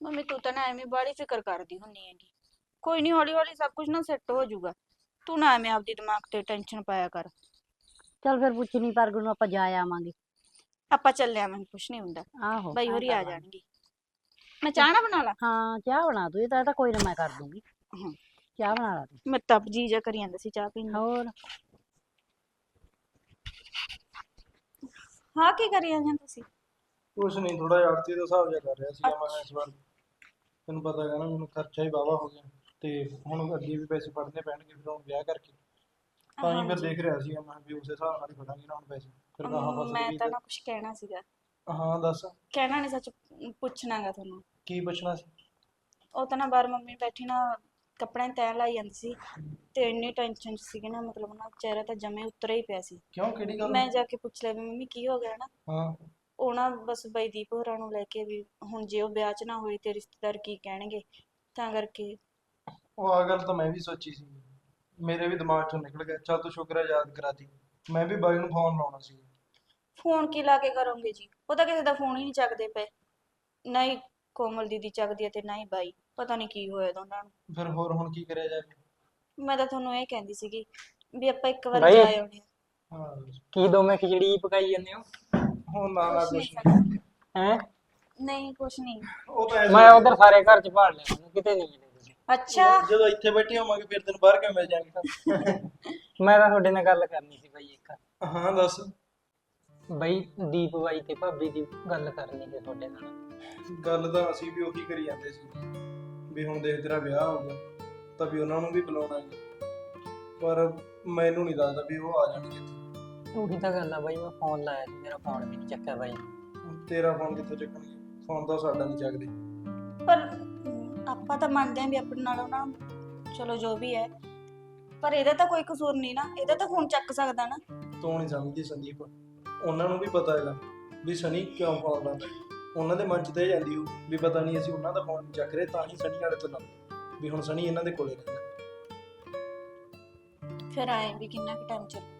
ਮੰਮੀ ਤੂੰ ਤਾਂ ਨਾ ਐਵੇਂ ਬਾੜੀ ਫਿਕਰ ਕਰਦੀ ਹੁੰਨੀ ਹੈਗੀ। ਕੋਈ ਨਹੀਂ ਹੌਲੀ ਹੌਲੀ ਸਭ ਕੁਝ ਨਾ ਸੈੱਟ ਹੋ ਜਾਊਗਾ। ਤੂੰ ਨਾ ਐਵੇਂ ਆਪਦੀ ਦਿਮਾਗ ਤੇ ਟੈਨਸ਼ਨ ਪਾਇਆ ਕਰ। ਚੱਲ ਫਿਰ ਪੁੱਛਣੀ ਪਰਗ ਨੂੰ ਆਪਾਂ ਜਾ ਆਵਾਂਗੇ। ਆਪਾਂ ਚੱਲੇ ਆਵਾਂਗੇ ਕੁਝ ਨਹੀਂ ਹੁੰਦਾ। ਆਹੋ ਬਾਈ ਹੋਰੀ ਆ। ਜਾਣਗੇ। ਮੈਂ ਚਾਹ ਨਾ ਬਣਾ ਲਾ? ਹਾਂ ਚਾਹ ਬਣਾ ਤੂੰ ਇਹ ਤਾਂ ਤਾਂ ਕੋਈ ਨਾ ਮੈਂ ਕਰ ਦੂੰਗੀ। ਹਮ। ਚਾਹ ਬਣਾ ਲਾ ਤੂੰ। ਮੈਂ ਤਾਂ ਜੀ ਜਾ ਕਰੀ ਜਾਂਦਾ ਸੀ ਚਾਹ ਪੀਣ ਨੂੰ। ਹੋਰ? ਹਾਂ ਕੀ ਕਰੀ ਜਾਂਦੇ ਹੋ ਤੁਸੀਂ? ਕੁਛ ਨਹੀਂ ਥੋੜਾ ਜਿਹਾ ਆੜਤੀ ਦਾ ਹਿਸਾਬ ਜਿਹਾ ਕਰ ਰਿਹਾ ਸੀਗਾ ਮੈਂ ਇਸ ਵਾਰ। ਤੈਨੂੰ ਪਤਾ ਹੈਗਾ ਨਾ ਮੈਨੂੰ ਖਰਚਾ ਹੀ ਵਾਵਾ ਹੋ ਗਿਆ। ਤੇ ਹੁਣ ਅੱਗੇ ਵੀ ਪੈਸੇ ਫੜਨੇ ਪੈਣਗੇ ਫਿਰ ਹੁਣ ਵਿਆਹ ਕਰਕੇ। ਤਾਂ ਹੀ ਫਿਰ ਹਾਂਜੀ। ਦੇਖ ਰਿਹਾ ਸੀ ਮੈਂ ਕਿਹਾ ਵੀ ਉਸੇ ਹਿਸਾਬ ਨਾਲ ਹੀ ਫੜਾਂਗੇ ਨਾ ਹੁਣ ਪੈਸੇ। ਫਿਰ ਅਮ, ਫਸਲ ਮੈਂ ਤਾਂ ਨਾ ਕੁਝ ਕਹਿਣਾ ਸੀਗਾ। ਹਾਂ ਦੱਸ। ਕਹਿਣਾ ਨਹੀਂ ਸੱਚ ਪੁੱਛਣਾਗਾ ਤੁਹਾਨੂੰ। ਕੀ ਪੁੱਛਣਾ ਸੀ? ਉਹ ਤਾਂ ਨਾ ਬਾਹਰ ਮੰਮੀ ਬੈਠੀ ਨਾ ਕੱਪੜਿਆਂ ਦੀ ਤੈਅ ਲਾਈ ਜਾਂਦੀ ਸੀ ਤੇ ਇੰਨੀ ਟੈਨਸ਼ਨ ਸੀਗੀ ਨਾ ਮਤਲਬ ਨਾ ਚਿਹਰਾ ਤਾਂ ਜਮੇ ਉਤਰਿਆ ਹੀ ਪਿਆ ਸੀ। ਕਿਉਂ? ਕਿਹੜੀ ਗੱਲ? ਮੈਂ ਜਾ ਕੇ ਪੁੱਛ ਲਿਆ ਵੀ ਮੰਮੀ ਕੀ ਹੋ ਗਿਆ ਨਾ? ਹਾਂ। ਉਹ ਨਾ ਬਸ ਬਈਦੀਪ ਹੋਰਾਂ ਨੂੰ ਲੈ ਕੇ ਵੀ ਹੁਣ ਜੇ ਉਹ ਵਿਆਹ 'ਚ ਨਾ ਹੋਏ ਤੇ ਰਿਸ਼ਤੇਦਾਰ ਕੀ ਕਹਿਣਗੇ? ਤਾਂ ਕਰਕੇ। ਉਹ ਆ ਗੱਲ ਤਾਂ ਮੈਂ ਵੀ ਸੋਚੀ ਸੀ। ਮੇਰੇ ਵੀ ਦਿਮਾਗ ਚੋਂ ਨਿਕਲ ਗਿਆ। ਚੱਲ ਤੂੰ ਸ਼ੁਕਰ ਹੈ ਯਾਦ ਕਰਾਤੀ। ਮੈਂ ਵੀ ਬਾਈ ਨੂੰ ਫੋਨ ਲਾਉਣਾ ਸੀ। ਫੋਨ ਕੀ ਲਾ ਕੇ ਕਰੋਗੇ ਜੀ? ਉਹ ਤਾਂ ਕਿਸੇ ਦਾ ਫੋਨ ਹੀ ਨਹੀਂ ਚੱਕਦੇ ਪਏ। ਨਾ ਹੀ ਕੋਮਲ ਦੀਦੀ ਚੱਕਦੀ ਹੈ ਤੇ ਨਾ ਹੀ ਬਾਈ। ਪਤਾ ਨਹੀਂ ਕੀ ਹੋਇਆ ਦੋਨਾਂ ਨੂੰ। ਫਿਰ ਹੋਰ ਹੁਣ ਕੀ ਕਰਿਆ ਜਾਵੇ ਮੈਂ ਤਾਂ ਤੁਹਾਨੂੰ ਇਹ ਕਹਿੰਦੀ ਸੀਗੀ ਵੀ ਆਪਾਂ ਇੱਕ ਵਾਰ ਬਾਈ। ਜਾ ਆਉਣੇ ਹਾਂ। ਕੀ ਦੋਵੇਂ ਖਿਚੜੀ ਪਕਾਈ ਜਾਂਦੇ ਹੋ? ਹੁਣ ਨਾ ਨਾ ਕੁਛ ਨਹੀਂ। ਹੈ? ਨਹੀਂ ਕੁਛ ਨਹੀਂ। ਉਹ ਤਾਂ ਐਸੇ ਮੈਂ ਉਧਰ ਸਾਰੇ ਘਰ ਚ ਭਾਲ ਲਿਆ ਮੈਨੂੰ ਕਿਤੇ ਨਹੀਂ ਮਿਲੇ ਅੱਛਾ। ਜਦੋਂ ਇੱਥੇ ਬੈਠੇ ਹੋਵਾਂਗੇ ਫਿਰ ਤੈਨੂੰ ਬਾਹਰ ਕਿਵੇਂ ਮਿਲ ਜਾਾਂਗੇ [LAUGHS] ਮੈਂ ਤਾਂ ਤੁਹਾਡੇ ਨਾਲ ਗੱਲ ਕਰਨੀ ਸੀ ਬਾਈ ਇੱਕ। ਹਾਂ ਦੱਸ। ਬਾਈ ਦੀਪ ਬਾਈ ਤੇ ਭਾਬੀ ਦੀ ਗੱਲ ਕਰਨੀ ਸੀ ਤੁਹਾਡੇ ਨਾਲ। ਗੱਲ ਤਾਂ ਅਸੀਂ ਵੀ ਉਹੀ ਕਰੀ ਜਾਂਦੇ ਸੀ। ਵੀ ਹੁਣ ਦੇਖ ਤੇਰਾ ਵਿਆਹ ਹੋ ਗਿਆ ਤਾਂ ਵੀ ਉਹਨਾਂ ਨੂੰ ਵੀ ਬੁਲਾਉਣਾ ਹੈ। ਪਰ ਮੈਨੂੰ ਨਹੀਂ ਲੱਗਦਾ ਵੀ ਉਹ ਆ ਜਾਣਗੇ ਇੱਥੇ। ਉਹੀ ਤਾਂ ਗੱਲ ਆ ਬਾਈ ਮੈਂ ਫੋਨ ਲਾਇਆ ਸੀ ਮੇਰਾ ਫੋਨ ਵੀ ਨਹੀਂ ਚੱਕਿਆ ਬਾਈ। ਤੇਰਾ ਫੋਨ ਕਿੱਥੋਂ ਚੱਕਣਗੇ? ਫੋਨ ਤਾਂ ਸਾਡਾ ਨਹੀਂ ਚੱਕਦੇ। ਪਰ ਆਪਾਂ ਤਾਂ ਮੰਨਦੇ ਆਂ ਵੀ ਆਪਣੇ ਨਾਲ ਉਹਨਾਂ ਚਲੋ ਜੋ ਵੀ ਹੈ। ਪਰ ਇਹਦਾ ਤਾਂ ਕੋਈ ਕਸੂਰ ਨਹੀਂ ਨਾ। ਇਹਦਾ ਤਾਂ ਫੋਨ ਚੱਕ ਸਕਦਾ ਨਾ। ਤੂੰ ਨਹੀਂ ਸਮਝਦੀ ਸੰਦੀਪ। ਉਹਨਾਂ ਨੂੰ ਵੀ ਪਤਾ ਹੈਗਾ ਵੀ ਸਨੀ ਕਿਉਂ ਫੋਨ ਲਾਉਂਦਾ। ਉਹਨਾਂ ਦੇ ਮਨ 'ਚ ਤਾਂ ਜਾਂਦੀ ਹੋ ਵੀ ਪਤਾ ਨਹੀਂ ਅਸੀਂ ਉਹਨਾਂ ਦਾ ਫੋਨ ਨਹੀਂ ਚੱਕ ਰਹੇ ਤਾਂ ਹੀ ਸਨੀ ਨਾਲੇ ਤੋਂ ਵੀ ਹੁਣ ਸਨੀ ਇਹਨਾਂ ਦੇ ਕੋਲੇ ਰਹਿੰਦਾ। ਫਿਰ ਆਏ ਵੀ ਕਿੰਨਾ ਕੁ ਟਾਈਮ ਚੱਲ।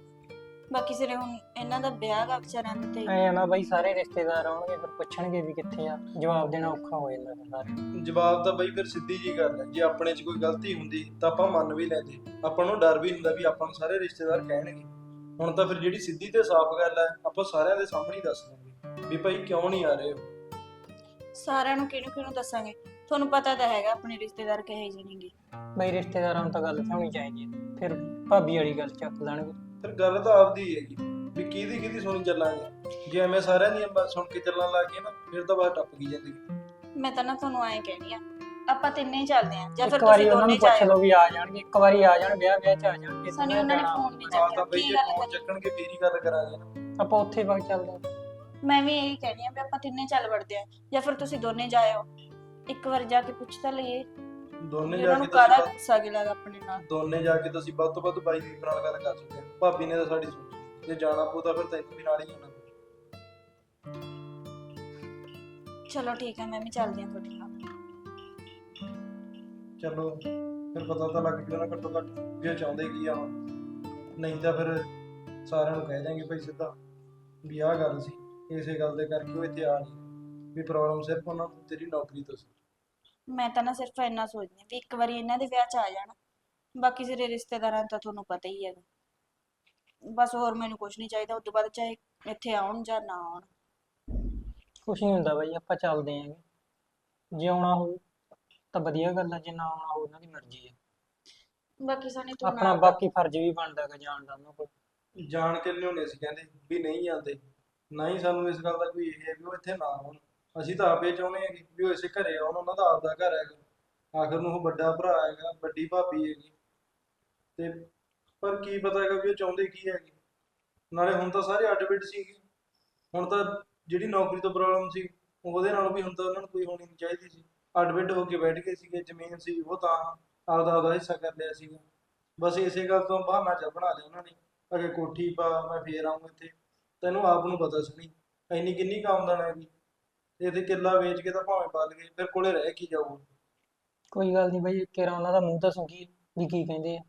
ਬਾਕੀ ਸਿਰੇ ਹੁਣ ਇਹਨਾਂ ਦਾ ਵਿਆਹ ਗਾ ਵਿਚਾਰਿਆਂ ਦੇ ਤੇ ਐ ਨਾ ਬਾਈ ਸਾਰੇ ਰਿਸ਼ਤੇਦਾਰ ਆਉਣਗੇ ਫਿਰ ਪੁੱਛਣਗੇ ਵੀ ਕਿੱਥੇ ਆ। ਜਵਾਬ ਦੇਣਾ ਔਖਾ ਹੋ ਜਾਂਦਾ ਫਿਰ ਸਾਰੇ। ਜਵਾਬ ਤਾਂ ਬਈ ਫਿਰ ਸਿੱਧੀ ਜੀ ਗੱਲ ਹੈ ਜੇ ਆਪਣੇ 'ਚ ਕੋਈ ਗਲਤੀ ਹੁੰਦੀ ਤਾਂ ਆਪਾਂ ਮੰਨ ਵੀ ਲੈਂਦੇ। ਆਪਾਂ ਨੂੰ ਡਰ ਵੀ ਹੁੰਦਾ ਵੀ ਆਪਾਂ ਨੂੰ ਸਾਰੇ ਰਿਸ਼ਤੇਦਾਰ ਕਹਿਣਗੇ। ਹੁਣ ਤਾਂ ਫਿਰ ਜਿਹੜੀ ਸਿੱਧੀ ਤੇ ਸਾਫ਼ ਗੱਲ ਹੈ ਆਪਾਂ ਸਾਰਿਆਂ ਦੇ ਸਾਹਮਣੇ ਹੀ ਦੱਸ ਦਾਂਗੇ ਵੀ ਭਾਈ ਕਿਉਂ ਨਹੀਂ ਆ ਰਹੇ ਹੋ ਸਾਰਿਆਂ ਨੂੰ ਕਿਹਨੂੰ ਕਿਹਨੂੰ ਦੱਸਾਂਗੇ? ਤੁਹਾਨੂੰ ਪਤਾ ਤਾਂ ਹੈਗਾ ਆਪਣੇ ਰਿਸ਼ਤੇਦਾਰ ਕਹੇ ਜੀ ਨੇਗੇ। ਬਾਈ ਰਿਸ਼ਤੇਦਾਰਾਂ ਨੂੰ ਤਾਂ ਗੱਲ ਹੋਣੀ ਚਾਹੀਦੀ ਹੈ। ਫਿਰ ਭਾਬੀ ਵਾਲੀ ਗੱਲ ਚੱਕ ਲੈਣਗੇ। ਫਿਰ ਗੱਲ ਤਾਂ ਆਪਦੀ ਹੀ ਹੈਗੀ ਵੀ ਕਿਹਦੀ ਕਿਹਦੀ ਸੁਣੀ ਚੱਲਾਂਗੇ। ਜੇ ਐਵੇਂ ਸਾਰਿਆਂ ਦੀਆਂ ਬਸ ਸੁਣ ਕੇ ਚੱਲਣ ਲੱਗ ਗਏ ਨਾ ਫਿਰ ਤਾਂ ਬਸ ਟੱਪ ਗਈ ਜ਼ਿੰਦਗੀ ਮੈਂ ਤਾਂ ਨਾ ਤੁਹਾਨੂੰ ਐਂ ਕਹਿਣੀ ਆ ਆਪਾਂ ਤਿੰਨੇ ਹੀ ਚੱਲਦੇ ਆਂ ਜਾਂ ਫਿਰ ਇੱਕ ਵਾਰੀ ਤੁਸੀਂ ਉਹਨਾਂ ਦੋਨੇ ਨੂੰ ਪੁੱਛ ਜਾਇਓ। ਲਓ ਵੀ ਆ ਜਾਣਗੇ ਇੱਕ ਵਾਰੀ ਆ ਜਾਣ ਵਿਆਹ ਵਿਆਹ ਚ ਆ ਜਾਣਗੇ ਸਨੀ ਉਹਨਾਂ ਨੇ ਫੋਨ ਵੀ ਤਾਂ ਚੱਕਿਆ ਬਈ ਕੀ ਜੇ ਗੱਲ ਫੋਨ ਕਰੀ ਚੱਕਣਗੇ ਫੇਰ ਹੀ ਗੱਲ ਕਰਾਂਗੇ ਨਾ। ਆਪਾਂ ਉੱਥੇ ਵਗ ਚੱਲਦੇ ਹਾਂ। ਮੈਂ ਵੀ ਇਹੀ ਕਹਿਣੀ ਆ ਵੀ ਆਪਾਂ ਤਿੰਨੇ ਚੱਲ ਵੜਦੇ ਆਂ ਜਾਂ ਫਿਰ ਤੁਸੀਂ ਦੋਨੇ ਜਾਇਓ। ਇੱਕ ਵਾਰ ਜਾ ਕੇ ਪੁੱਛ ਤਾਂ ਲਈਏ। ਦੋਨੇ ਜਾ ਉਹਨਾਂ ਕੇ ਨੂੰ ਕਾਹਦਾ ਅਸੀਂ ਗੁੱਸਾ ਗਿਲਾ ਆਪਣੇ ਨਾਲ? ਦੋਨੇ ਜਾ ਕੇ ਤਾਂ ਅਸੀਂ ਵੱਧ ਤੋਂ ਵੱਧ ਬਾਈ ਦੀ ਨਾਲ ਗੱਲ ਕਰ ਸਕਦੇ ਹਾਂ। ਭਾਬੀ ਨੇ ਤਾਂ ਸਾਡੀ ਸੁਣੀ ਜੇ ਜਾਣਾ ਪਊ ਤਾਂ ਫਿਰ ਤੈਨੂੰ ਵੀ ਨਾਲ ਹੀ ਜਾਣਾ ਪਊ। ਚਲੋ ਠੀਕ ਹੈ ਮੈਂ ਵੀ ਚੱਲਦੀ ਆਂ ਤੁਹਾਡੇ ਨਾਲ। ਚਲੋ ਫਿਰ ਪਤਾ ਤਾਂ ਲੱਗ ਜੂ ਨਾ ਘੱਟੋ ਘੱਟ ਉਹ ਚਾਹੁੰਦੇ ਕੀ ਆ। ਹੁਣ। ਨਹੀਂ ਤਾਂ ਫਿਰ ਸਾਰਿਆਂ ਨੂੰ ਕਹਿ ਜਾਾਂਗੇ ਭਾਈ ਸਿੱਧਾ ਵੀ ਆਹ ਗੱਲ ਸੀ। ਇਸੇ ਗੱਲ ਦੇ ਕਰਕੇ ਉਹ ਇੱਥੇ ਆ ਨਹੀਂ ਵੀ ਪ੍ਰੋਬਲਮ ਸਿਰਫ ਉਹਨਾਂ ਨੂੰ ਤੇਰੀ ਨੌਕਰੀ ਤੋਂ ਸੀ। ਮੈਂ ਤਾਂ ਨਾ ਸਿਰਫ ਇੰਨਾ ਸੋਚਦੀ ਆਂ ਵੀ ਇੱਕ ਵਾਰੀ ਇਹਨਾਂ ਦੇ ਵਿਆਹ 'ਚ ਆ ਜਾਣ। ਬਾਕੀ ਸਿਰੇ ਰਿਸ਼ਤੇਦਾਰਾਂ ਦਾ ਤਾਂ ਤੁਹਾਨੂੰ ਪਤਾ ਹੀ ਹੈਗਾ। ਬਸ ਹੋਰ ਮੈਨੂੰ ਕੁਝ ਨਹੀਂ ਚਾਹੀਦਾ ਉਸ ਤੋਂ ਬਾਅਦ ਚਾਹੇ ਇੱਥੇ ਆਉਣ ਜਾਂ ਨਾ ਆਉਣ। ਕੁਛ ਨਹੀਂ ਹੁੰਦਾ ਬਾਈ ਆਪਾਂ ਚੱਲਦੇ ਆਂਗੇ ਜੇ। ਆਉਣਾ ਹੋਊ ਤਾਂ ਵਧੀਆ ਗੱਲ ਆ ਜੇ ਨਾ ਆਉਣਾ ਹੋਊ ਉਹਨਾਂ ਦੀ ਮਰਜ਼ੀ ਹੈ ਬਾਕੀ ਸਾਨੇ ਤੂੰ ਆਪਣਾ ਨਾਲ ਬਾਕੀ ਫਰਜ਼ ਵੀ ਬਣਦਾ ਹੈਗਾ ਜਾਣ ਦਾ ਉਹਨਾਂ ਕੋਲ। ਜਾਣ ਕੇ ਲਿਆਉਣੇ ਸੀ ਕਹਿੰਦੇ ਵੀ ਨਹੀਂ ਜਾਂਦੇ ਨਾ ਹੀ ਸਾਨੂੰ ਇਸ ਗੱਲ ਦਾ ਕੋਈ ਇਹ ਹੈ ਵੀ ਉਹ ਇੱਥੇ ਨਾ ਆਉਣ। ਅਸੀਂ ਤਾਂ ਆਪੇ ਚਾਹੁੰਦੇ ਹਾਂ ਵੀ ਉਹ ਇਸੇ ਘਰੇ ਆਉਣ, ਉਹਨਾਂ ਦਾ ਆਪਦਾ ਘਰ ਹੈਗਾ। ਆਖਰ ਨੂੰ ਉਹ ਵੱਡਾ ਭਰਾ ਹੈਗਾ, ਵੱਡੀ ਭਾਬੀ ਹੈਗੀ। ਤੇ ਪਰ ਕੀ ਪਤਾ ਹੈਗਾ ਵੀ ਉਹ ਚਾਹੁੰਦੇ ਕੀ ਹੈਗੇ। ਨਾਲੇ ਹੁਣ ਤਾਂ ਸਾਰੇ ਅੱਡ ਬਿੱਡ ਸੀਗੇ। ਹੁਣ ਤਾਂ ਜਿਹੜੀ ਨੌਕਰੀ ਤੋਂ ਪ੍ਰੋਬਲਮ ਸੀ, ਉਹਦੇ ਨਾਲ ਵੀ ਹੁਣ ਤਾਂ ਉਹਨਾਂ ਨੂੰ ਕੋਈ ਹੋਣੀ ਨਹੀਂ ਚਾਹੀਦੀ ਸੀ। ਅੱਡ ਬਿੱਡ ਹੋ ਕੇ ਬੈਠ ਗਏ ਸੀਗੇ, ਜ਼ਮੀਨ ਸੀ, ਉਹ ਤਾਂ ਆਪਦਾ ਆਪਦਾ ਹਿੱਸਾ ਕਰ ਲਿਆ ਸੀਗਾ। ਬਸ ਇਸੇ ਗੱਲ ਤੋਂ ਬਹਾਨਾ ਜਿਹਾ ਬਣਾ ਲਿਆ ਉਹਨਾਂ ਨੇ। ਅਗੇ ਕੋਠੀ ਪਾ, ਮੈਂ ਫੇਰ ਆਊਂ ਇੱਥੇ। ਤੈਨੂੰ ਆਪ ਨੂੰ ਪਤਾ ਸੁਣੀ ਇੰਨੀ ਕਿੰਨੀ ਕੁ ਆਮਦਨ ਹੈਗੀ। ਇਹ ਤੇ ਕਿੱਲਾ ਵੇਚ ਕੇ ਤਾਂ ਭਾਵੇਂ ਪਲ ਗਏ ਫਿਰ ਕੋਲੇ ਰਹਿ ਕੀ ਜਾਊਗਾ? ਕੋਈ ਗੱਲ ਨਹੀਂ ਬਾਈ ਕਿਰਾ ਉਹਨਾਂ ਦਾ ਮੂੰਹ ਤਾਂ ਸੁਣੀਏ ਵੀ ਕੀ ਕਹਿੰਦੇ ਆ।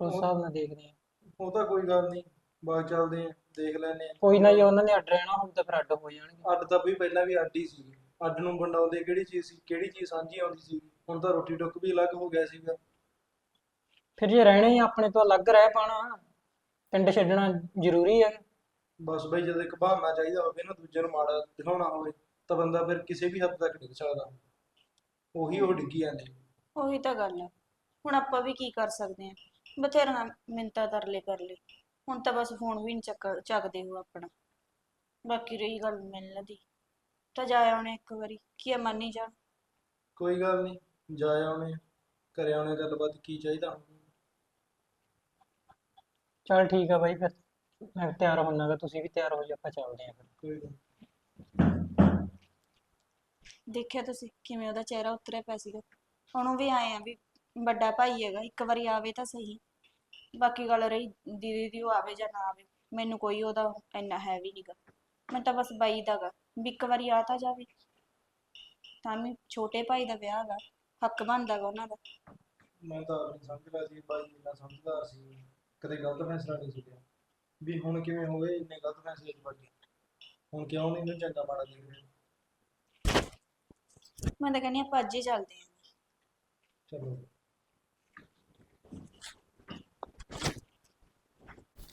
ਉਸ ਹਿਸਾਬ ਨਾਲ ਦੇਖਦੇ ਆ। ਉਹ ਤਾਂ ਕੋਈ ਗੱਲ ਨਹੀਂ ਬਾਅਦ ਚੱਲਦੇ ਆ ਦੇਖ ਲੈਨੇ ਆ। ਕੋਈ ਨਾ ਜੇ ਉਹਨਾਂ ਨੇ ਅੱਡ ਰਹਿਣਾ ਹੁਣ ਤਾਂ ਫਿਰ ਅੱਡ ਹੋ ਜਾਣਗੇ। ਅੱਡ ਤਾਂ ਵੀ ਪਹਿਲਾਂ ਵੀ ਅੱਡ ਹੀ ਸੀ। ਅੱਡ ਨੂੰ ਵੰਡਾਉਂਦੇ ਕਿਹੜੀ ਚੀਜ਼ ਸੀ ਕਿਹੜੀ ਚੀਜ਼ ਸਾਂਝੀ ਆਉਂਦੀ ਸੀ? ਹੁਣ ਤਾਂ ਰੋਟੀ ਟੁੱਕ ਵੀ ਅਲੱਗ ਹੋ ਗਿਆ ਸੀਗਾ। ਫਿਰ ਜੇ ਰਹਿਣਾ ਹੀ ਆਪਣੇ ਤੋਂ ਅਲੱਗ ਰਹਿ ਪਾਣਾ ਪਿੰਡ ਛੱਡਣਾ ਜ਼ਰੂਰੀ ਹੈ ਬਸ ਬਈ ਜਦੋਂ ਇੱਕ ਬਹਾਨਾ ਚਾਹੀਦਾ ਹੋਵੇ ਨਾ ਦੂਜੇ ਨੂੰ ਮਾੜਾ ਦਿਖਾਉਣਾ ਹੋਵੇ। ਤਾਂ ਬੰਦਾ ਫਿਰ ਕਿਸੇ ਵੀ ਹੱਦ ਤੱਕ ਡਿੱਗ ਸਕਦਾ। ਉਹੀ ਉਹ ਡਿੱਗੀ ਜਾਂਦੇ। ਉਹੀ ਤਾਂ ਗੱਲ ਹੈ ਹੁਣ ਆਪਾਂ ਵੀ ਕੀ ਕਰ ਸਕਦੇ ਆ? ਬਥੇਰਾ ਮਿੰਤਾ ਤਰਲੇ ਕਰ ਲਏ। ਹੁਣ ਤਾਂ ਬਸ ਫੋਨ ਵੀ ਨਹੀਂ ਚੱਕ ਚੱਕਦੇ ਹੋ ਆਪਣਾ। ਬਾਕੀ ਰਹੀ ਗੱਲ ਮਿਲਣ ਦੀ। ਤਾਂ ਜਾ ਆਉਣੇ ਇੱਕ ਵਾਰੀ। ਕੀ ਆ ਮੰਨ ਹੀ ਜਾ? ਕੋਈ ਗੱਲ ਨਹੀਂ ਜਾ ਆਉਣੇ ਕਰਿਆ ਆਉਣੇ ਗੱਲਬਾਤ ਕੀ ਚਾਹੀਦਾ? ਚਲ ਠੀਕ ਆ ਬਾਈ ਫਿਰ। ਮੈਂ ਤਿਆਰ ਹੋਣਾਗਾ ਤੁਸੀਂ ਵੀ ਤਿਆਰ ਹੋ ਜਾਓ ਆਪਾਂ ਚੱਲਦੇ ਆ ਫਿਰ। ਕੋਈ ਗੱਲ ਨੀ। ਦੇਖਿਆ ਤੁਸੀਂ ਕਿਵੇਂ ਉਹਦਾ ਚਿਹਰਾ ਉਤਰਿਆ ਪਿਆ ਸੀਗਾ। ਉਹਨੂੰ ਵੀ ਆਏ ਆ ਵੀ ਵੱਡਾ ਭਾਈ ਹੈਗਾ, ਇੱਕ ਵਾਰੀ ਆਵੇ ਤਾਂ ਸਹੀ। ਬਾਕੀ ਗੱਲ ਰਹੀ ਦੀਦੀ ਦੀ, ਉਹ ਆਵੇ ਜਾਂ ਨਾ ਆਵੇ, ਮੈਨੂੰ ਕੋਈ ਉਹਦਾ ਇੰਨਾ ਹੈ ਵੀ ਨਹੀਂਗਾ ਮੈਂ ਤਾਂ ਬਸ ਬਾਈ ਦਾਗਾ ਵੀ ਇੱਕ ਵਾਰੀ ਆ ਤਾਂ ਜਾਵੇ। ਤਾਂ ਵੀ ਛੋਟੇ ਭਾਈ ਦਾ ਵਿਆਹ ਹੈਗਾ ਹੱਕ ਬਣਦਾ ਗਾ ਉਹਨਾਂ ਦਾ। ਮੈਂ ਤਾਂ ਆਪਣੀ ਸਮਝਦਾ ਸੀ, ਭਾਈ ਇੰਨਾ ਸਮਝਦਾਰ ਸੀ। ਕਦੇ ਗਲਤ ਫੈਸਲਾ ਨਹੀਂ ਸੀ ਲਿਆ ਵੀ ਹੁਣ ਕਿਵੇਂ ਹੋ ਗਏ ਇੰਨੇ ਗਲਤ ਫੈਸਲੇ ਚ ਵੱਜ ਗਏ। ਹੁਣ ਕਿਉਂ ਨਹੀਂ ਇਹਨੂੰ ਚੰਗਾ ਮਾੜਾ ਦੇਖ ਰਹੇ ਮੈਂ ਤਾਂ ਕਹਿੰਦੀ ਆਪਾਂ ਅੱਜ ਹੀ ਚੱਲਦੇ ਹਾਂ। ਚਲੋ।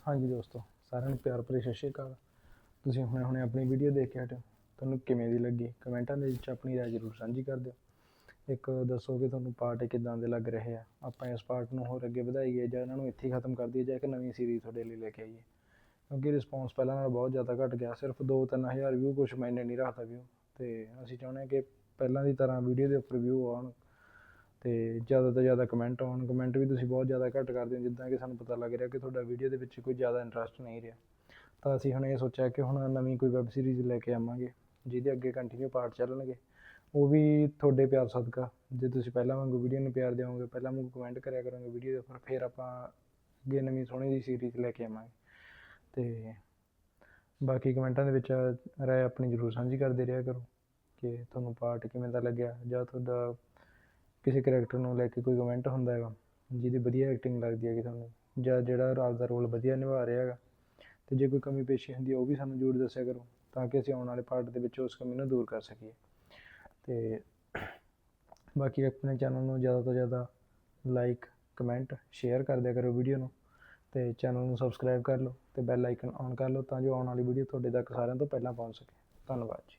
ਹਾਂਜੀ ਦੋਸਤੋ ਸਾਰਿਆਂ ਨੂੰ ਪਿਆਰ ਭਰੀ ਸਤਿ ਸ਼੍ਰੀ ਅਕਾਲ। ਤੁਸੀਂ ਹੁਣੇ ਹੁਣੇ ਆਪਣੀ ਵੀਡੀਓ ਦੇਖ ਕੇ ਹਟੇ ਹੋ। ਤੁਹਾਨੂੰ ਕਿਵੇਂ ਦੀ ਲੱਗੀ? ਕਮੈਂਟਾਂ ਦੇ ਵਿੱਚ ਆਪਣੀ ਰਾਏ ਜ਼ਰੂਰ ਸਾਂਝੀ ਕਰ ਦਿਓ। ਇੱਕ ਦੱਸੋ ਕਿ ਤੁਹਾਨੂੰ ਪਾਰਟ ਕਿਦਾਂ ਦੇ ਲੱਗ ਰਹੇ ਆ? ਆਪਾਂ ਇਸ ਪਾਰਟ ਨੂੰ ਹੋਰ ਅੱਗੇ ਵਧਾਈਏ ਜਾਂ ਇਹਨਾਂ ਨੂੰ ਇੱਥੇ ਹੀ ਖਤਮ ਕਰ ਦਈਏ ਜਾਂ ਇੱਕ ਨਵੀਂ ਸੀਰੀਜ਼ ਤੁਹਾਡੇ ਲਈ ਲੈ ਕੇ ਆਈਏ? ਕਿਉਂਕਿ ਰਿਸਪੌਂਸ ਪਹਿਲਾਂ ਨਾਲੋਂ ਬਹੁਤ ਜ਼ਿਆਦਾ ਘਟ ਗਿਆ। ਸਿਰਫ 2-3000 ਵਿਊ ਕੁਝ ਮੈਨੇ ਨਹੀਂ ਰੱਖਦਾ ਵਿਊ ਤੇ ਅਸੀਂ ਚਾਹੁੰਦੇ ਹਾਂ ਕਿ ਪਹਿਲਾਂ ਦੀ ਤਰ੍ਹਾਂ ਵੀਡੀਓ ਦੇ ਉੱਪਰ ਵਿਊ ਆਉਣ ਤੇ ਜ਼ਿਆਦਾ ਤੋਂ ਜ਼ਿਆਦਾ ਕਮੈਂਟ ਆਉਣ ਕਮੈਂਟ ਵੀ ਤੁਸੀਂ ਬਹੁਤ ਜ਼ਿਆਦਾ ਘੱਟ ਕਰਦੇ ਹੋ, ਜਿੱਦਾਂ ਕਿ ਸਾਨੂੰ ਪਤਾ ਲੱਗ ਰਿਹਾ ਕਿ ਤੁਹਾਡਾ ਵੀਡੀਓ ਦੇ ਵਿੱਚ ਕੋਈ ਜ਼ਿਆਦਾ ਇੰਟਰਸਟ ਨਹੀਂ ਰਿਹਾ। ਤਾਂ ਅਸੀਂ ਹੁਣ ਇਹ ਸੋਚਿਆ ਕਿ ਹੁਣ ਨਵੀਂ ਕੋਈ ਵੈਬ ਸੀਰੀਜ਼ ਲੈ ਕੇ ਆਵਾਂਗੇ, ਜਿਹਦੇ ਅੱਗੇ ਕੰਟੀਨਿਊ ਪਾਰਟ ਚੱਲਣਗੇ। ਉਹ ਵੀ ਤੁਹਾਡੇ ਪਿਆਰ ਸਦਕਾ। ਜੇ ਤੁਸੀਂ ਪਹਿਲਾਂ ਵਾਂਗੂ ਵੀਡੀਓ ਨੂੰ ਪਿਆਰ ਦਿਓਗੇ, ਪਹਿਲਾਂ ਵਾਂਗੂ ਕਮੈਂਟ ਕਰਿਆ ਕਰੋਗੇ ਵੀਡੀਓ ਦੇ ਉੱਪਰ, ਫਿਰ ਆਪਾਂ ਅੱਗੇ ਨਵੀਂ ਸੋਹਣੀ ਜੀ ਸੀਰੀਜ਼ ਲੈ ਕੇ ਆਵਾਂਗੇ। ਤੇ ਬਾਕੀ ਕਮੈਂਟਾਂ ਦੇ ਵਿੱਚ ਰਾਏ ਆਪਣੀ ਜ਼ਰੂਰ ਸਾਂਝੀ ਕਰਦੇ ਰਿਹਾ ਕਰੋ। ਕਿ ਤੁਹਾਨੂੰ ਪਾਰਟ ਕਿਵੇਂ ਦਾ ਲੱਗਿਆ? ਜਾਂ ਤੁਹਾਡਾ ਕਿਸੇ ਕਰੈਕਟਰ ਨੂੰ ਲੈ ਕੇ ਕੋਈ ਕਮੈਂਟ ਹੁੰਦਾ ਹੈਗਾ? ਜਿਹਦੀ ਵਧੀਆ ਐਕਟਿੰਗ ਲੱਗਦੀ ਹੈਗੀ ਤੁਹਾਨੂੰ? ਜਾਂ ਜਿਹੜਾ ਰਾਜ ਦਾ ਰੋਲ ਵਧੀਆ ਨਿਭਾ ਰਿਹਾ ਹੈਗਾ? ਤੇ ਜੇ ਕੋਈ ਕਮੀ ਪੇਸ਼ੀ ਹੁੰਦੀ ਹੈ, ਉਹ ਵੀ ਸਾਨੂੰ ਜ਼ਰੂਰ ਦੱਸਿਆ ਕਰੋ, ਤਾਂ ਕਿ ਅਸੀਂ ਆਉਣ ਵਾਲੇ ਪਾਰਟ ਦੇ ਵਿੱਚ ਉਸ ਕਮੀ ਨੂੰ ਦੂਰ ਕਰ ਸਕੀਏ। ਤੇ ਬਾਕੀ ਆਪਣੇ ਚੈਨਲ ਨੂੰ ਜ਼ਿਆਦਾ ਤੋਂ ਜ਼ਿਆਦਾ ਲਾਈਕ ਕਮੈਂਟ ਸ਼ੇਅਰ ਕਰ ਦਿਆ ਕਰੋ ਵੀਡੀਓ ਨੂੰ। ਤੇ ਚੈਨਲ ਨੂੰ ਸਬਸਕ੍ਰਾਈਬ ਕਰ ਲਓ ਤੇ ਬੈਲ ਆਈਕਨ ਔਨ ਕਰ ਲਓ, ਤਾਂ ਜੋ ਆਉਣ ਵਾਲੀ ਵੀਡੀਓ ਤੁਹਾਡੇ ਤੱਕ ਸਾਰਿਆਂ ਤੋਂ ਪਹਿਲਾਂ ਪਹੁੰਚ ਸਕੇ। ਧੰਨਵਾਦ ਜੀ।